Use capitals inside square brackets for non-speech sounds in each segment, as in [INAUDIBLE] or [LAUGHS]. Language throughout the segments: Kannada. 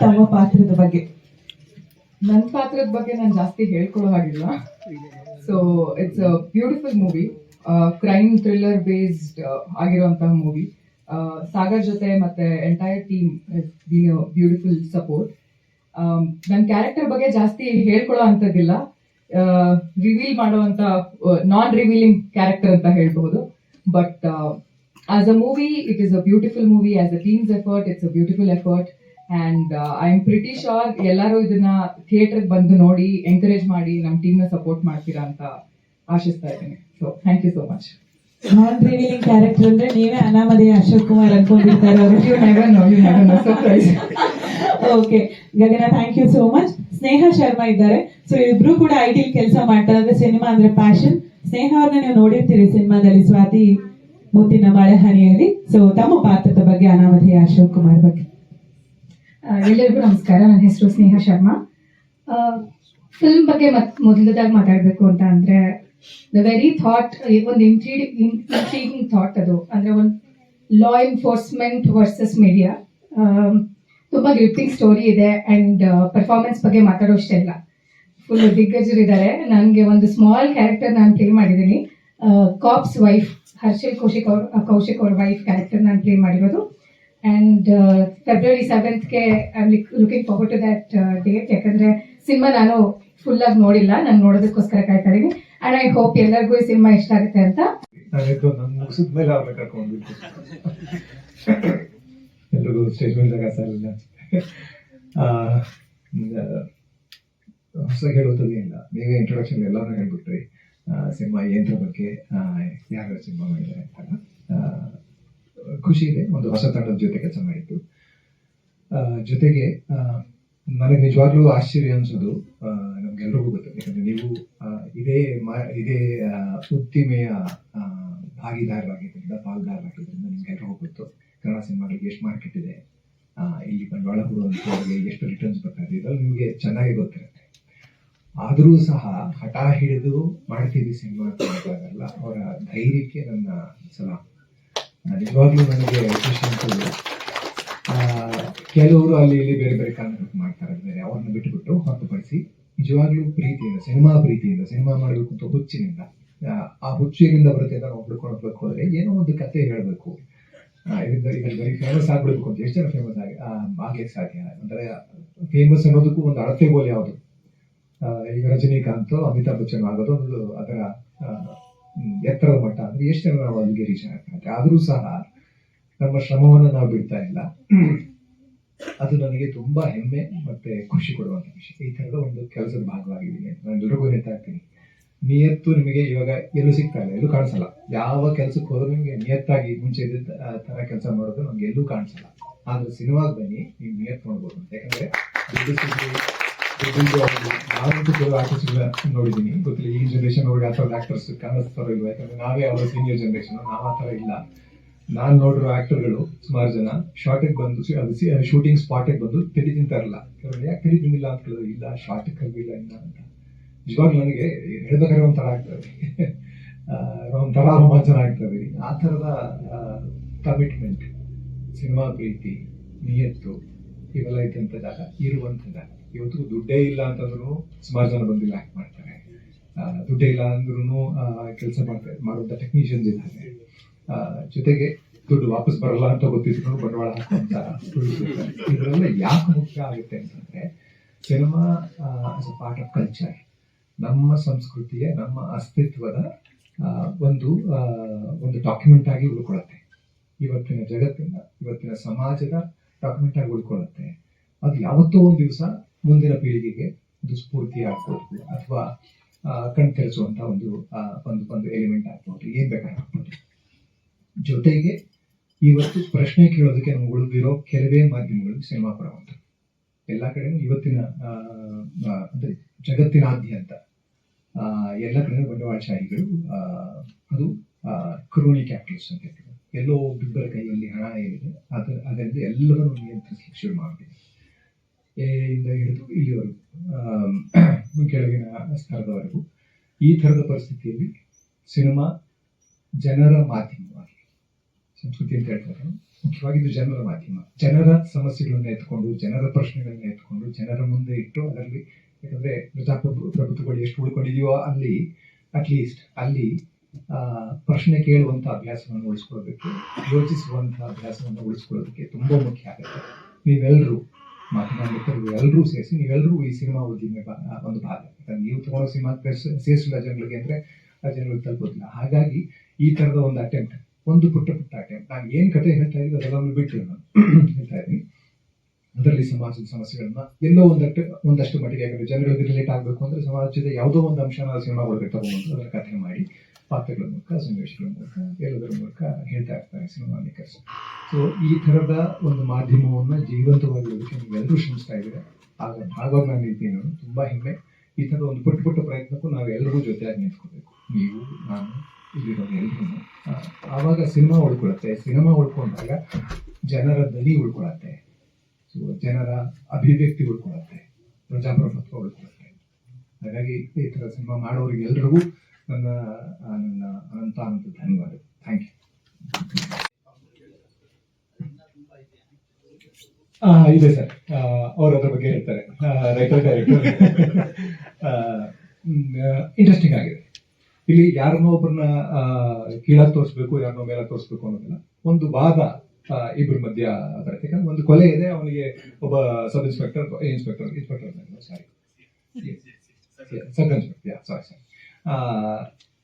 ತಮ್ಮ ಪಾತ್ರದ ಬಗ್ಗೆ. ನನ್ನ ಪಾತ್ರದ ಬಗ್ಗೆ ನಾನು ಜಾಸ್ತಿ ಹೇಳ್ಕೊಳ್ಳೋ ಹಾಗಿಲ್ಲ. So it's a beautiful movie crime thriller based ಆಗಿರುವಂತಹ ಮೂವಿ ಸಾಗರ್ ಜೊತೆ ಮತ್ತೆ entire team been beautiful support ನನ್ನ ಕ್ಯಾರೆಕ್ಟರ್ ಬಗ್ಗೆ ಜಾಸ್ತಿ ಹೇಳ್ಕೊಳ್ಳೋ ಅಂಥದ್ದಿಲ್ಲ. ರಿವೀಲ್ ಮಾಡುವಂತ ನಾನ್ ರಿವೀಲಿಂಗ್ ಕ್ಯಾರೆಕ್ಟರ್ ಅಂತ ಹೇಳ್ಬಹುದು. But as a movie it is a beautiful movie as a teams effort it's a beautiful effort and I am pretty sure ಎಲ್ಲರೂ ಇದನ್ನ ಥಿಯೇಟರ್ ಬಂದು ನೋಡಿ ಎನ್ಕರೇಜ್ ಮಾಡಿ ನಮ್ಮ ಟೀಮ್ನ ಸಪೋರ್ಟ್ ಮಾಡ್ತೀರಾ ಅಂತ ಆಶಿಸ್ತಾ ಇದ್ದೀನಿ. So thank you so much non revealing character ಅಂದ್ರೆ ನೀವೇ ಅನಾಮಧೇಯ Ashok Kumar ಅನ್ಕೊಂಡಿರ್ತಾರೆ okay Gagana thank you so much Sneha Sharma ಇದ್ದಾರೆ. ಸೊ ಇಬ್ರು ಕೂಡ ಐ ಟಿ ಕೆಲಸ ಮಾಡ್ತಾರೆ ಅಂದ್ರೆ ಸಿನಿಮಾ ಅಂದ್ರೆ ಪ್ಯಾಷನ್ ಸ್ನೇಹ ಅವ್ರನ್ನ ನೀವು ನೋಡಿರ್ತೀರಿ ಸಿನಿಮಾದಲ್ಲಿ ಸ್ವಾತಿ ಮುತ್ತಿನ ಮಳೆಹನಿಯಲ್ಲಿ ಸೊ ತಮ್ಮ ಪಾತ್ರದ ಬಗ್ಗೆ ಅನಾಮಧೇಯ ಅಶೋಕ್ ಕುಮಾರ್ ಬಗ್ಗೆ. ಎಲ್ಲರಿಗೂ ನಮಸ್ಕಾರ. ನನ್ನ ಹೆಸರು ಸ್ನೇಹ ಶರ್ಮಾ. ಫಿಲ್ಮ್ ಬಗ್ಗೆ ಮತ್ ಮೊದಲದಾಗಿ ಮಾತಾಡಬೇಕು ಅಂತ ಅಂದ್ರೆ ದ ವೆರಿ ಥಾಟ್ ಒಂದು ಇಂಟ್ರೀಡಿಂಗ್ ಥಾಟ್ ಅದು. ಅಂದ್ರೆ ಒಂದು ಲಾ ಎನ್ಫೋರ್ಸ್ಮೆಂಟ್ ವರ್ಸಸ್ ಮೀಡಿಯಾ ತುಂಬಾ ಗ್ರಿಪ್ಟಿಂಗ್ ಸ್ಟೋರಿ ಇದೆ ಅಂಡ್ ಪರ್ಫಾರ್ಮೆನ್ಸ್ ಬಗ್ಗೆ ಮಾತಾಡೋಷ್ಟೇ ಇಲ್ಲ. ಫುಲ್ ದಿಗ್ಗಜರು ಇದ್ದಾರೆ ನನಗೆ ಒಂದು ಸ್ಮಾಲ್ ಕ್ಯಾರೆಕ್ಟರ್ ನಾನು ಪ್ಲೇ ಮಾಡಿದ್ದೀನಿ. ಕಾಪ್ಸ್ ವೈಫ್ ಹರ್ಷಲ್ ಕೌಶಿಕ್ ಅವ್ರ ಕೌಶಿಕ್ ಅವ್ರ ವೈಫ್ ಕ್ಯಾರೆಕ್ಟರ್ ನಾನು ಪ್ಲೇ ಮಾಡಿರೋದು. And February ಸೆವೆಂತ್ಗೆ I looking forward to that date ಯಾಕಂದ್ರೆ ಸಿನಿಮಾ ನಾನು ಫುಲ್ ಆಗಿ ನೋಡಿಲ್ಲ. ನಾನು ನೋಡೋದಕ್ಕೋಸ್ಕರ ಕಾಯ್ತಾ ಇದ್ದೀನಿ. ಅಂಡ್ ಐ ಹೋಪ್ ಎಲ್ಲರಿಗೂ ಈ ಸಿನಿಮಾ ಇಷ್ಟ ಆಗುತ್ತೆ ಅಂತ. ಎಲ್ರಿಗೂ ಸ್ಟೇಜ್ ಮೇಲೆ ಹೊಸ ಇಲ್ಲ. ನೀವೇ ಇಂಟ್ರೊಡಕ್ಷನ್ ಎಲ್ಲಾನು ಹೇಳ್ಬಿಟ್ರಿ. ಸಿನಿಮಾ ಏನ್ರ ಬಗ್ಗೆ ಯಾರು ಸಿನಿಮಾ ಮಾಡಿದ್ದಾರೆ ಅಂತ. ಖುಷಿ ಇದೆ ಒಂದು ಹೊಸ ತಂಡದ ಜೊತೆ ಕೆಲಸ ಮಾಡಿದ್ದು. ಜೊತೆಗೆ ನನಗೆ ನಿಜವಾಗ್ಲೂ ಆಶ್ಚರ್ಯ ಅನ್ಸೋದು ನಮ್ಗೆಲ್ರಿಗೂ ಗೊತ್ತು. ಯಾಕಂದ್ರೆ ನೀವು ಇದೇ ಇದೇ ಉದ್ದಿಮೆಯ ಭಾಗಿದಾರರಾಗಿದ್ದರಿಂದ ಪಾಲ್ಗಾರರಾಗಿದ್ದರಿಂದ ನಿಮ್ಗೆಲ್ರಿಗೂ ಗೊತ್ತು. ಕನ್ನಡ ಸಿನಿಮಾಗಳಿಗೆ ಎಷ್ಟು ಮಾರ್ಕೆಟ್ ಇದೆ. ಇಲ್ಲಿ ಬಂಡವಾಳ ಹೂಡುವಂಥವ್ರಿಗೆ ಎಷ್ಟು ರಿಟರ್ನ್ಸ್ ಬರ್ತಾ ಇದೆ. ನಿಮಗೆ ಚೆನ್ನಾಗಿ ಗೊತ್ತಿರುತ್ತೆ. ಆದರೂ ಸಹ ಹಠ ಹಿಡಿದು ಮಾಡ್ತೀವಿ ಸಿನಿಮಾ ಅಂತ ಅವರ ಧೈರ್ಯಕ್ಕೆ ನನ್ನ ಸಲಾಮ್ ಆ, ನಿಜವಾಗ್ಲೂ ನನಗೆ ಖುಷಿ ಕೆಲವರು ಅಲ್ಲಿ ಇಲ್ಲಿ ಬೇರೆ ಬೇರೆ ಕಾರಣಗಳು ಮಾಡ್ತಾರೆ ಬೇರೆ ಅವ್ರನ್ನ ಬಿಟ್ಟುಬಿಟ್ಟು ಹೊರತುಪಡಿಸಿ ನಿಜವಾಗ್ಲೂ ಪ್ರೀತಿಯಿಂದ ಸಿನಿಮಾ ಪ್ರೀತಿಯಿಂದ ಸಿನಿಮಾ ಮಾಡಬೇಕು ಅಂತ ಹುಚ್ಚಿನಿಂದ ಆ, ಹುಚ್ಚಿನಿಂದ ಬರುತ್ತೆ ನಾವು ಹುಡ್ಕೊಂಡು ಹೋಗ್ಬೇಕು ಹೋದ್ರೆ ಏನೋ ಒಂದು ಕತೆ ಹೇಳಬೇಕು. ಇದರಿಂದ ಇದ್ರಲ್ಲಿ ಬರೀ ಫೇಮಸ್ ಆಗ್ಬಿಡ್ಬೇಕು ಅಂತ ಎಷ್ಟು ಜನ ಫೇಮಸ್ ಆಗಿ ಆಗ್ಲಿಕ್ಕೆ ಸಾಧ್ಯ? ಅಂದ್ರೆ ಫೇಮಸ್ ಅನ್ನೋದಕ್ಕೂ ಒಂದು ಅಳತೆ ಗೋಲ್ ಯಾವುದು? ಈಗ ರಜನಿಕಾಂತ್ ಅಮಿತಾಬ್ ಬಚ್ಚನ್ ಆಗೋದು ಒಂದು ಅದರ ಎತ್ತರದ ಮಟ್ಟ ಅಂದ್ರೆ ಎಷ್ಟು ಜನ ನಾವು ಅಲ್ಲಿಗೆ ರೀಚ್ ಆಗ್ತಾರೆ ಆದರೂ ಸಹ ನಮ್ಮ ಶ್ರಮವನ್ನು ನಾವು ಬಿಡ್ತಾ ಇಲ್ಲ. ಅದು ನನಗೆ ತುಂಬಾ ಹೆಮ್ಮೆ ಮತ್ತೆ ಖುಷಿ ಕೊಡುವಂತ ವಿಷಯ. ಈ ತರದ ಒಂದು ಕೆಲಸದ ಭಾಗವಾಗಿದ್ದೀನಿ. ನಾನು ಎಲ್ರಿಗೂ ಇರ್ತೀನಿ ನಿಯತ್ತು ನಿಮಗೆ ಇವಾಗ ಎಲ್ಲೂ ಸಿಗ್ತಾ ಇಲ್ಲ, ಎಲ್ಲೂ ಕಾಣಿಸಲ್ಲ. ಯಾವ ಕೆಲಸಕ್ಕೆ ಹೋದ್ರೂ ನಿಮಗೆ ನಿಯತ್ತಾಗಿ ಮುಂಚೆ ಇದ್ದ ತರ ಕೆಲಸ ಮಾಡೋದು ನಮ್ಗೆ ಎಲ್ಲೂ ಕಾಣಿಸಲ್ಲ. ಆದ್ರೆ ಸಿನಿಮಾಗೆ ಬನ್ನಿ, ನೀವು ನಿಯತ್ ನೋಡ್ಬೋದು. ಯಾಕಂದ್ರೆ ನಾವಂತೂ ಕೆಲವು ನೋಡಿದ್ದೀನಿ ಗೊತ್ತಿಲ್ಲ ಈ ಜನರೇಷನ್ ಅವ್ರಿಗೆ ಆ ಥರದ ಆಕ್ಟರ್ಸ್ ಕಾಣಿಸ್ತಾರೋ ಇಲ್ಲ ಯಾಕಂದ್ರೆ ನಾವೇ ಅವರ ಸೀನಿಯರ್ ಜನರೇಷನ್ ನಾವು ಆ ಥರ ಇಲ್ಲ ನಾನು ನೋಡಿರೋ ಆಕ್ಟರ್ಗಳು ಸುಮಾರು ಜನ ಶಾರ್ಟಿಗೆ ಬಂದು ಶೂಟಿಂಗ್ ಸ್ಪಾಟಿಗೆ ಬಂದು ತಿಳಿ ತಿಂತಾರಲ್ಲ ಕೆಲವರು ಯಾಕೆ ತಿಳಿ ತಿಂದಿಲ್ಲ ಅಂತ ಕೇಳಿದ್ರು ಇಲ್ಲ ಶಾರ್ಟಿಗೆ ಕಲ್ವಿಲ್ಲ ಇಲ್ಲ ಅಂತ ನಿಜವಾಗ್ಲೂ ನನಗೆ ಹೇಳ್ಬೇಕಾದ್ರೆ ಒಂಥರ ಆಗ್ತದೆ ಒಂಥರ ರೋಮಾಂಚನ ಆಗ್ತದೆ ಆ ಥರದ ಕಮಿಟ್ಮೆಂಟ್ ಸಿನಿಮಾ ಪ್ರೀತಿ ನಿಯತ್ತು ಇವೆಲ್ಲ ಇದ್ದಂಥ ಜಾಗ ಇರುವಂಥ ಜಾಗ ಇವತ್ತು ದುಡ್ಡೇ ಇಲ್ಲ ಅಂತಂದ್ರೂ ಸುಮಾರು ಜನ ಬಂದಿಲ್ಲ ಆಕ್ಟ್ ಮಾಡ್ತಾರೆ. ದುಡ್ಡೇ ಇಲ್ಲ ಅಂದ್ರೂ ಕೆಲಸ ಮಾಡ್ತಾರೆ ಮಾಡುವಂಥ ಟೆಕ್ನಿಷಿಯನ್ಸ್ ಇದ್ದಾರೆ. ಜೊತೆಗೆ ದುಡ್ಡು ವಾಪಸ್ ಬರಲ್ಲ ಅಂತ ಗೊತ್ತಿದ್ರು ಬಂಡವಾಳ ಹಾಕುವಂತ. ಇದರೆಲ್ಲ ಯಾಕೆ ಮುಖ್ಯ ಆಗುತ್ತೆ ಅಂತಂದ್ರೆ cinema as a part of culture ನಮ್ಮ ಸಂಸ್ಕೃತಿಯ, ನಮ್ಮ ಅಸ್ತಿತ್ವದ ಒಂದು ಒಂದು ಡಾಕ್ಯುಮೆಂಟ್ ಆಗಿ ಉಳ್ಕೊಳ್ಳುತ್ತೆ. ಇವತ್ತಿನ ಜಗತ್ತಿನ, ಇವತ್ತಿನ ಸಮಾಜದ ಡಾಕ್ಯುಮೆಂಟ್ ಆಗಿ ಉಳ್ಕೊಳ್ಳುತ್ತೆ. ಅದು ಯಾವತ್ತೋ ಒಂದು ದಿವಸ ಮುಂದಿನ ಪೀಳಿಗೆಗೆ ಒಂದು ಸ್ಫೂರ್ತಿ ಆಗ್ಬೋದು ಅಥವಾ ಕಣ್ ಒಂದು ಒಂದು ಒಂದು ಎಲಿಮೆಂಟ್ ಆಗ್ಬೋದು ಏನ್ ಆಗ್ಬೋದು. ಜೊತೆಗೆ ಇವತ್ತು ಪ್ರಶ್ನೆ ಕೇಳೋದಕ್ಕೆ ನಮ್ಗೆ ಉಳಿದಿರೋ ಕೆಲವೇ ಮಾಧ್ಯಮಗಳು ಸಿನಿಮಾ ಪ್ರವಂತ ಎಲ್ಲ ಕಡೆ ಇವತ್ತಿನ ಅಂದ್ರೆ ಜಗತ್ತಿನಾದ್ಯಂತ ಎಲ್ಲ ಕಡೆ ಬಂಡವಾಳಶಾಹಿಗಳು ಅದು ಕ್ರೋನಿ ಕ್ಯಾಪಿಟಲಿಸ್ಟ್ ಅಂತ ಹೇಳ್ತೀವಿ. ಎಲ್ಲೋ ಒಬ್ಬೊಬ್ಬರ ಕೈಯಲ್ಲಿ ಹಣ ಏನಿದೆ, ಅದು ಅದರಿಂದ ಎಲ್ಲರನ್ನು ನಿಯಂತ್ರಿಸಲಿಕ್ಕೆ ಶುರು ಮಾಡಿದೆ ಇಂದ ಹಿಡಿದು ಇಲ್ಲಿವರೆಗೂ [CLEARS THROAT] ಕೆಳಗಿನ ಸ್ತರದವರೆಗೂ ಈ ಥರದ ಪರಿಸ್ಥಿತಿಯಲ್ಲಿ ಸಿನಿಮಾ ಜನರ ಮಾಧ್ಯಮವಾಗಿ ಸಂಸ್ಕೃತಿ ಅಂತ ಹೇಳ್ತಾರೆ ಮುಖ್ಯವಾಗಿ ಇದು ಜನರ ಮಾಧ್ಯಮ. ಜನರ ಸಮಸ್ಯೆಗಳನ್ನ ಎತ್ಕೊಂಡು, ಜನರ ಪ್ರಶ್ನೆಗಳನ್ನ ಎತ್ಕೊಂಡು, ಜನರ ಮುಂದೆ ಇಟ್ಟು ಅದರಲ್ಲಿ, ಯಾಕಂದ್ರೆ ಪ್ರಜಾಪ್ರಭು ಎಷ್ಟು ಉಳ್ಕೊಂಡಿದೆಯೋ ಅಲ್ಲಿ ಅಟ್ಲೀಸ್ಟ್ ಅಲ್ಲಿ ಪ್ರಶ್ನೆ ಕೇಳುವಂತ ಅಭ್ಯಾಸವನ್ನು ಉಳಿಸ್ಕೊಳ್ಬೇಕು, ಯೋಚಿಸುವಂತ ಅಭ್ಯಾಸವನ್ನು ಉಳಿಸ್ಕೊಳ್ಳೋದಕ್ಕೆ ತುಂಬಾ ಮುಖ್ಯ ಆಗುತ್ತೆ. ನೀವೆಲ್ಲರೂ ಮಿತ್ರರು ಎಲ್ಲರೂ ಸೇರಿಸಿ ನೀವೆಲ್ಲರೂ ಈ ಸಿನಿಮಾ ಉದ್ದಿಮೆ ಒಂದು ಭಾಗ. ನೀವು ತಗೊಳ್ಳೋ ಸಿನಿಮಾ ಸೇರಿಸಿಲ್ಲ ಜನಗಳಿಗೆ ಅಂದ್ರೆ ಆ ಜನಗಳಿಗೆ ತಲುಪೋದಿಲ್ಲ. ಹಾಗಾಗಿ ಈ ತರದ ಒಂದು ಅಟೆಂಪ್ಟ್ ಒಂದು ಪುಟ್ಟ ಪುಟ್ಟ ಅಟೆಂಪ್ಟ್ ನಾನು ಏನ್ ಕತೆ ಹೇಳ್ತಾ ಇದ್ದೀನಿ ಅದೆಲ್ಲವನ್ನು ಬಿಟ್ಟು ನಾನು. [CLEARS THROAT] ಹೇಳ್ತಾ ಇದ್ದೀನಿ. ಅದರಲ್ಲಿ ಸಮಾಜದ ಸಮಸ್ಯೆಗಳನ್ನ ಎಲ್ಲೋ ಒಂದಷ್ಟು ಒಂದಷ್ಟು ಮಟ್ಟಿಗೆ, ಯಾಕಂದ್ರೆ ಜನಗಳಿಗೆ ರಿಲೇಟ್ ಆಗಬೇಕು ಅಂದ್ರೆ ಸಮಾಜದ ಯಾವುದೋ ಒಂದು ಅಂಶನ ಸಿನಿಮಾ ಒಳಗೆ ತಗೊಂಡು ಅದರ ಕಥೆ ಮಾಡಿ ಪಾತ್ರಗಳ ಮೂಲಕ ಸನ್ನಿವೇಶಗಳ ಮೂಲಕ ಎಲ್ಲದರ ಮೂಲಕ ಹೇಳ್ತಾ ಇರ್ತಾರೆ ಸಿನಿಮಾ ಮೇಕರ್ಸ್. ಸೊ ಈ ಥರದ ಒಂದು ಮಾಧ್ಯಮವನ್ನ ಜೀವಂತವಾಗಿರೋದಕ್ಕೆ ನೀವೆಲ್ಲರೂ ಶ್ರಮಿಸ್ತಾ ಇದ್ದೀರಾ. ಆಗ ಭಾಗವಾಗಿ ನಾನು ಇದ್ದೀನಿ ತುಂಬಾ ಹೆಮ್ಮೆ. ಈ ಥರದ ಒಂದು ಪುಟ್ಟ ಪುಟ್ಟ ಪ್ರಯತ್ನಕ್ಕೂ ನಾವೆಲ್ಲರೂ ಜೊತೆಯಾಗಿ ನಿಂತ್ಕೋಬೇಕು. ನೀವು ನಾನು ಇಲ್ಲಿರೋ ಎಲ್ಲರೂ ಆವಾಗ ಸಿನಿಮಾ ಉಳ್ಕೊಳತ್ತೆ. ಸಿನಿಮಾ ಉಳ್ಕೊಂಡಾಗ ಜನರ ದನಿ ಉಳ್ಕೊಳತ್ತೆ. ಸೊ ಜನರ ಅಭಿವ್ಯಕ್ತಿ ಉಳ್ಕೊಳತ್ತೆ. ಪ್ರಜಾಪ್ರಭುತ್ವ ಉಳ್ಕೊಳತ್ತೆ. ಹಾಗಾಗಿ ಈ ಥರ ಸಿನಿಮಾ ಮಾಡೋರಿಗೆ ಎಲ್ರಿಗೂ ನನ್ನ ನನ್ನ ಅನಂತ ಅಂತ ಧನ್ಯವಾದ. ಥ್ಯಾಂಕ್ ಯು ಇದೆ ಸರ್. ಅವ್ರ ಅದ್ರ ಬಗ್ಗೆ ಹೇಳ್ತಾರೆ. ರೈಟರ್ ಡೈರೆಕ್ಟರ್ ಇಂಟ್ರೆಸ್ಟಿಂಗ್ ಆಗಿದೆ. ಇಲ್ಲಿ ಯಾರನ್ನೋ ಒಬ್ಬರನ್ನ ಕೀಳಾಗಿ ತೋರಿಸ್ಬೇಕು, ಯಾರನ್ನೋ ಮೇಲೆ ತೋರಿಸ್ಬೇಕು ಅನ್ನೋದಿಲ್ಲ, ಒಂದು ವಾದ ಇಬ್ಬರ ಮಧ್ಯ ಬರುತ್ತೆ. ಯಾಕಂದ್ರೆ ಒಂದು ಕೊಲೆ ಇದೆ, ಅವನಿಗೆ ಒಬ್ಬ sub inspector inspector inspector sorry sub inspector sorry sorry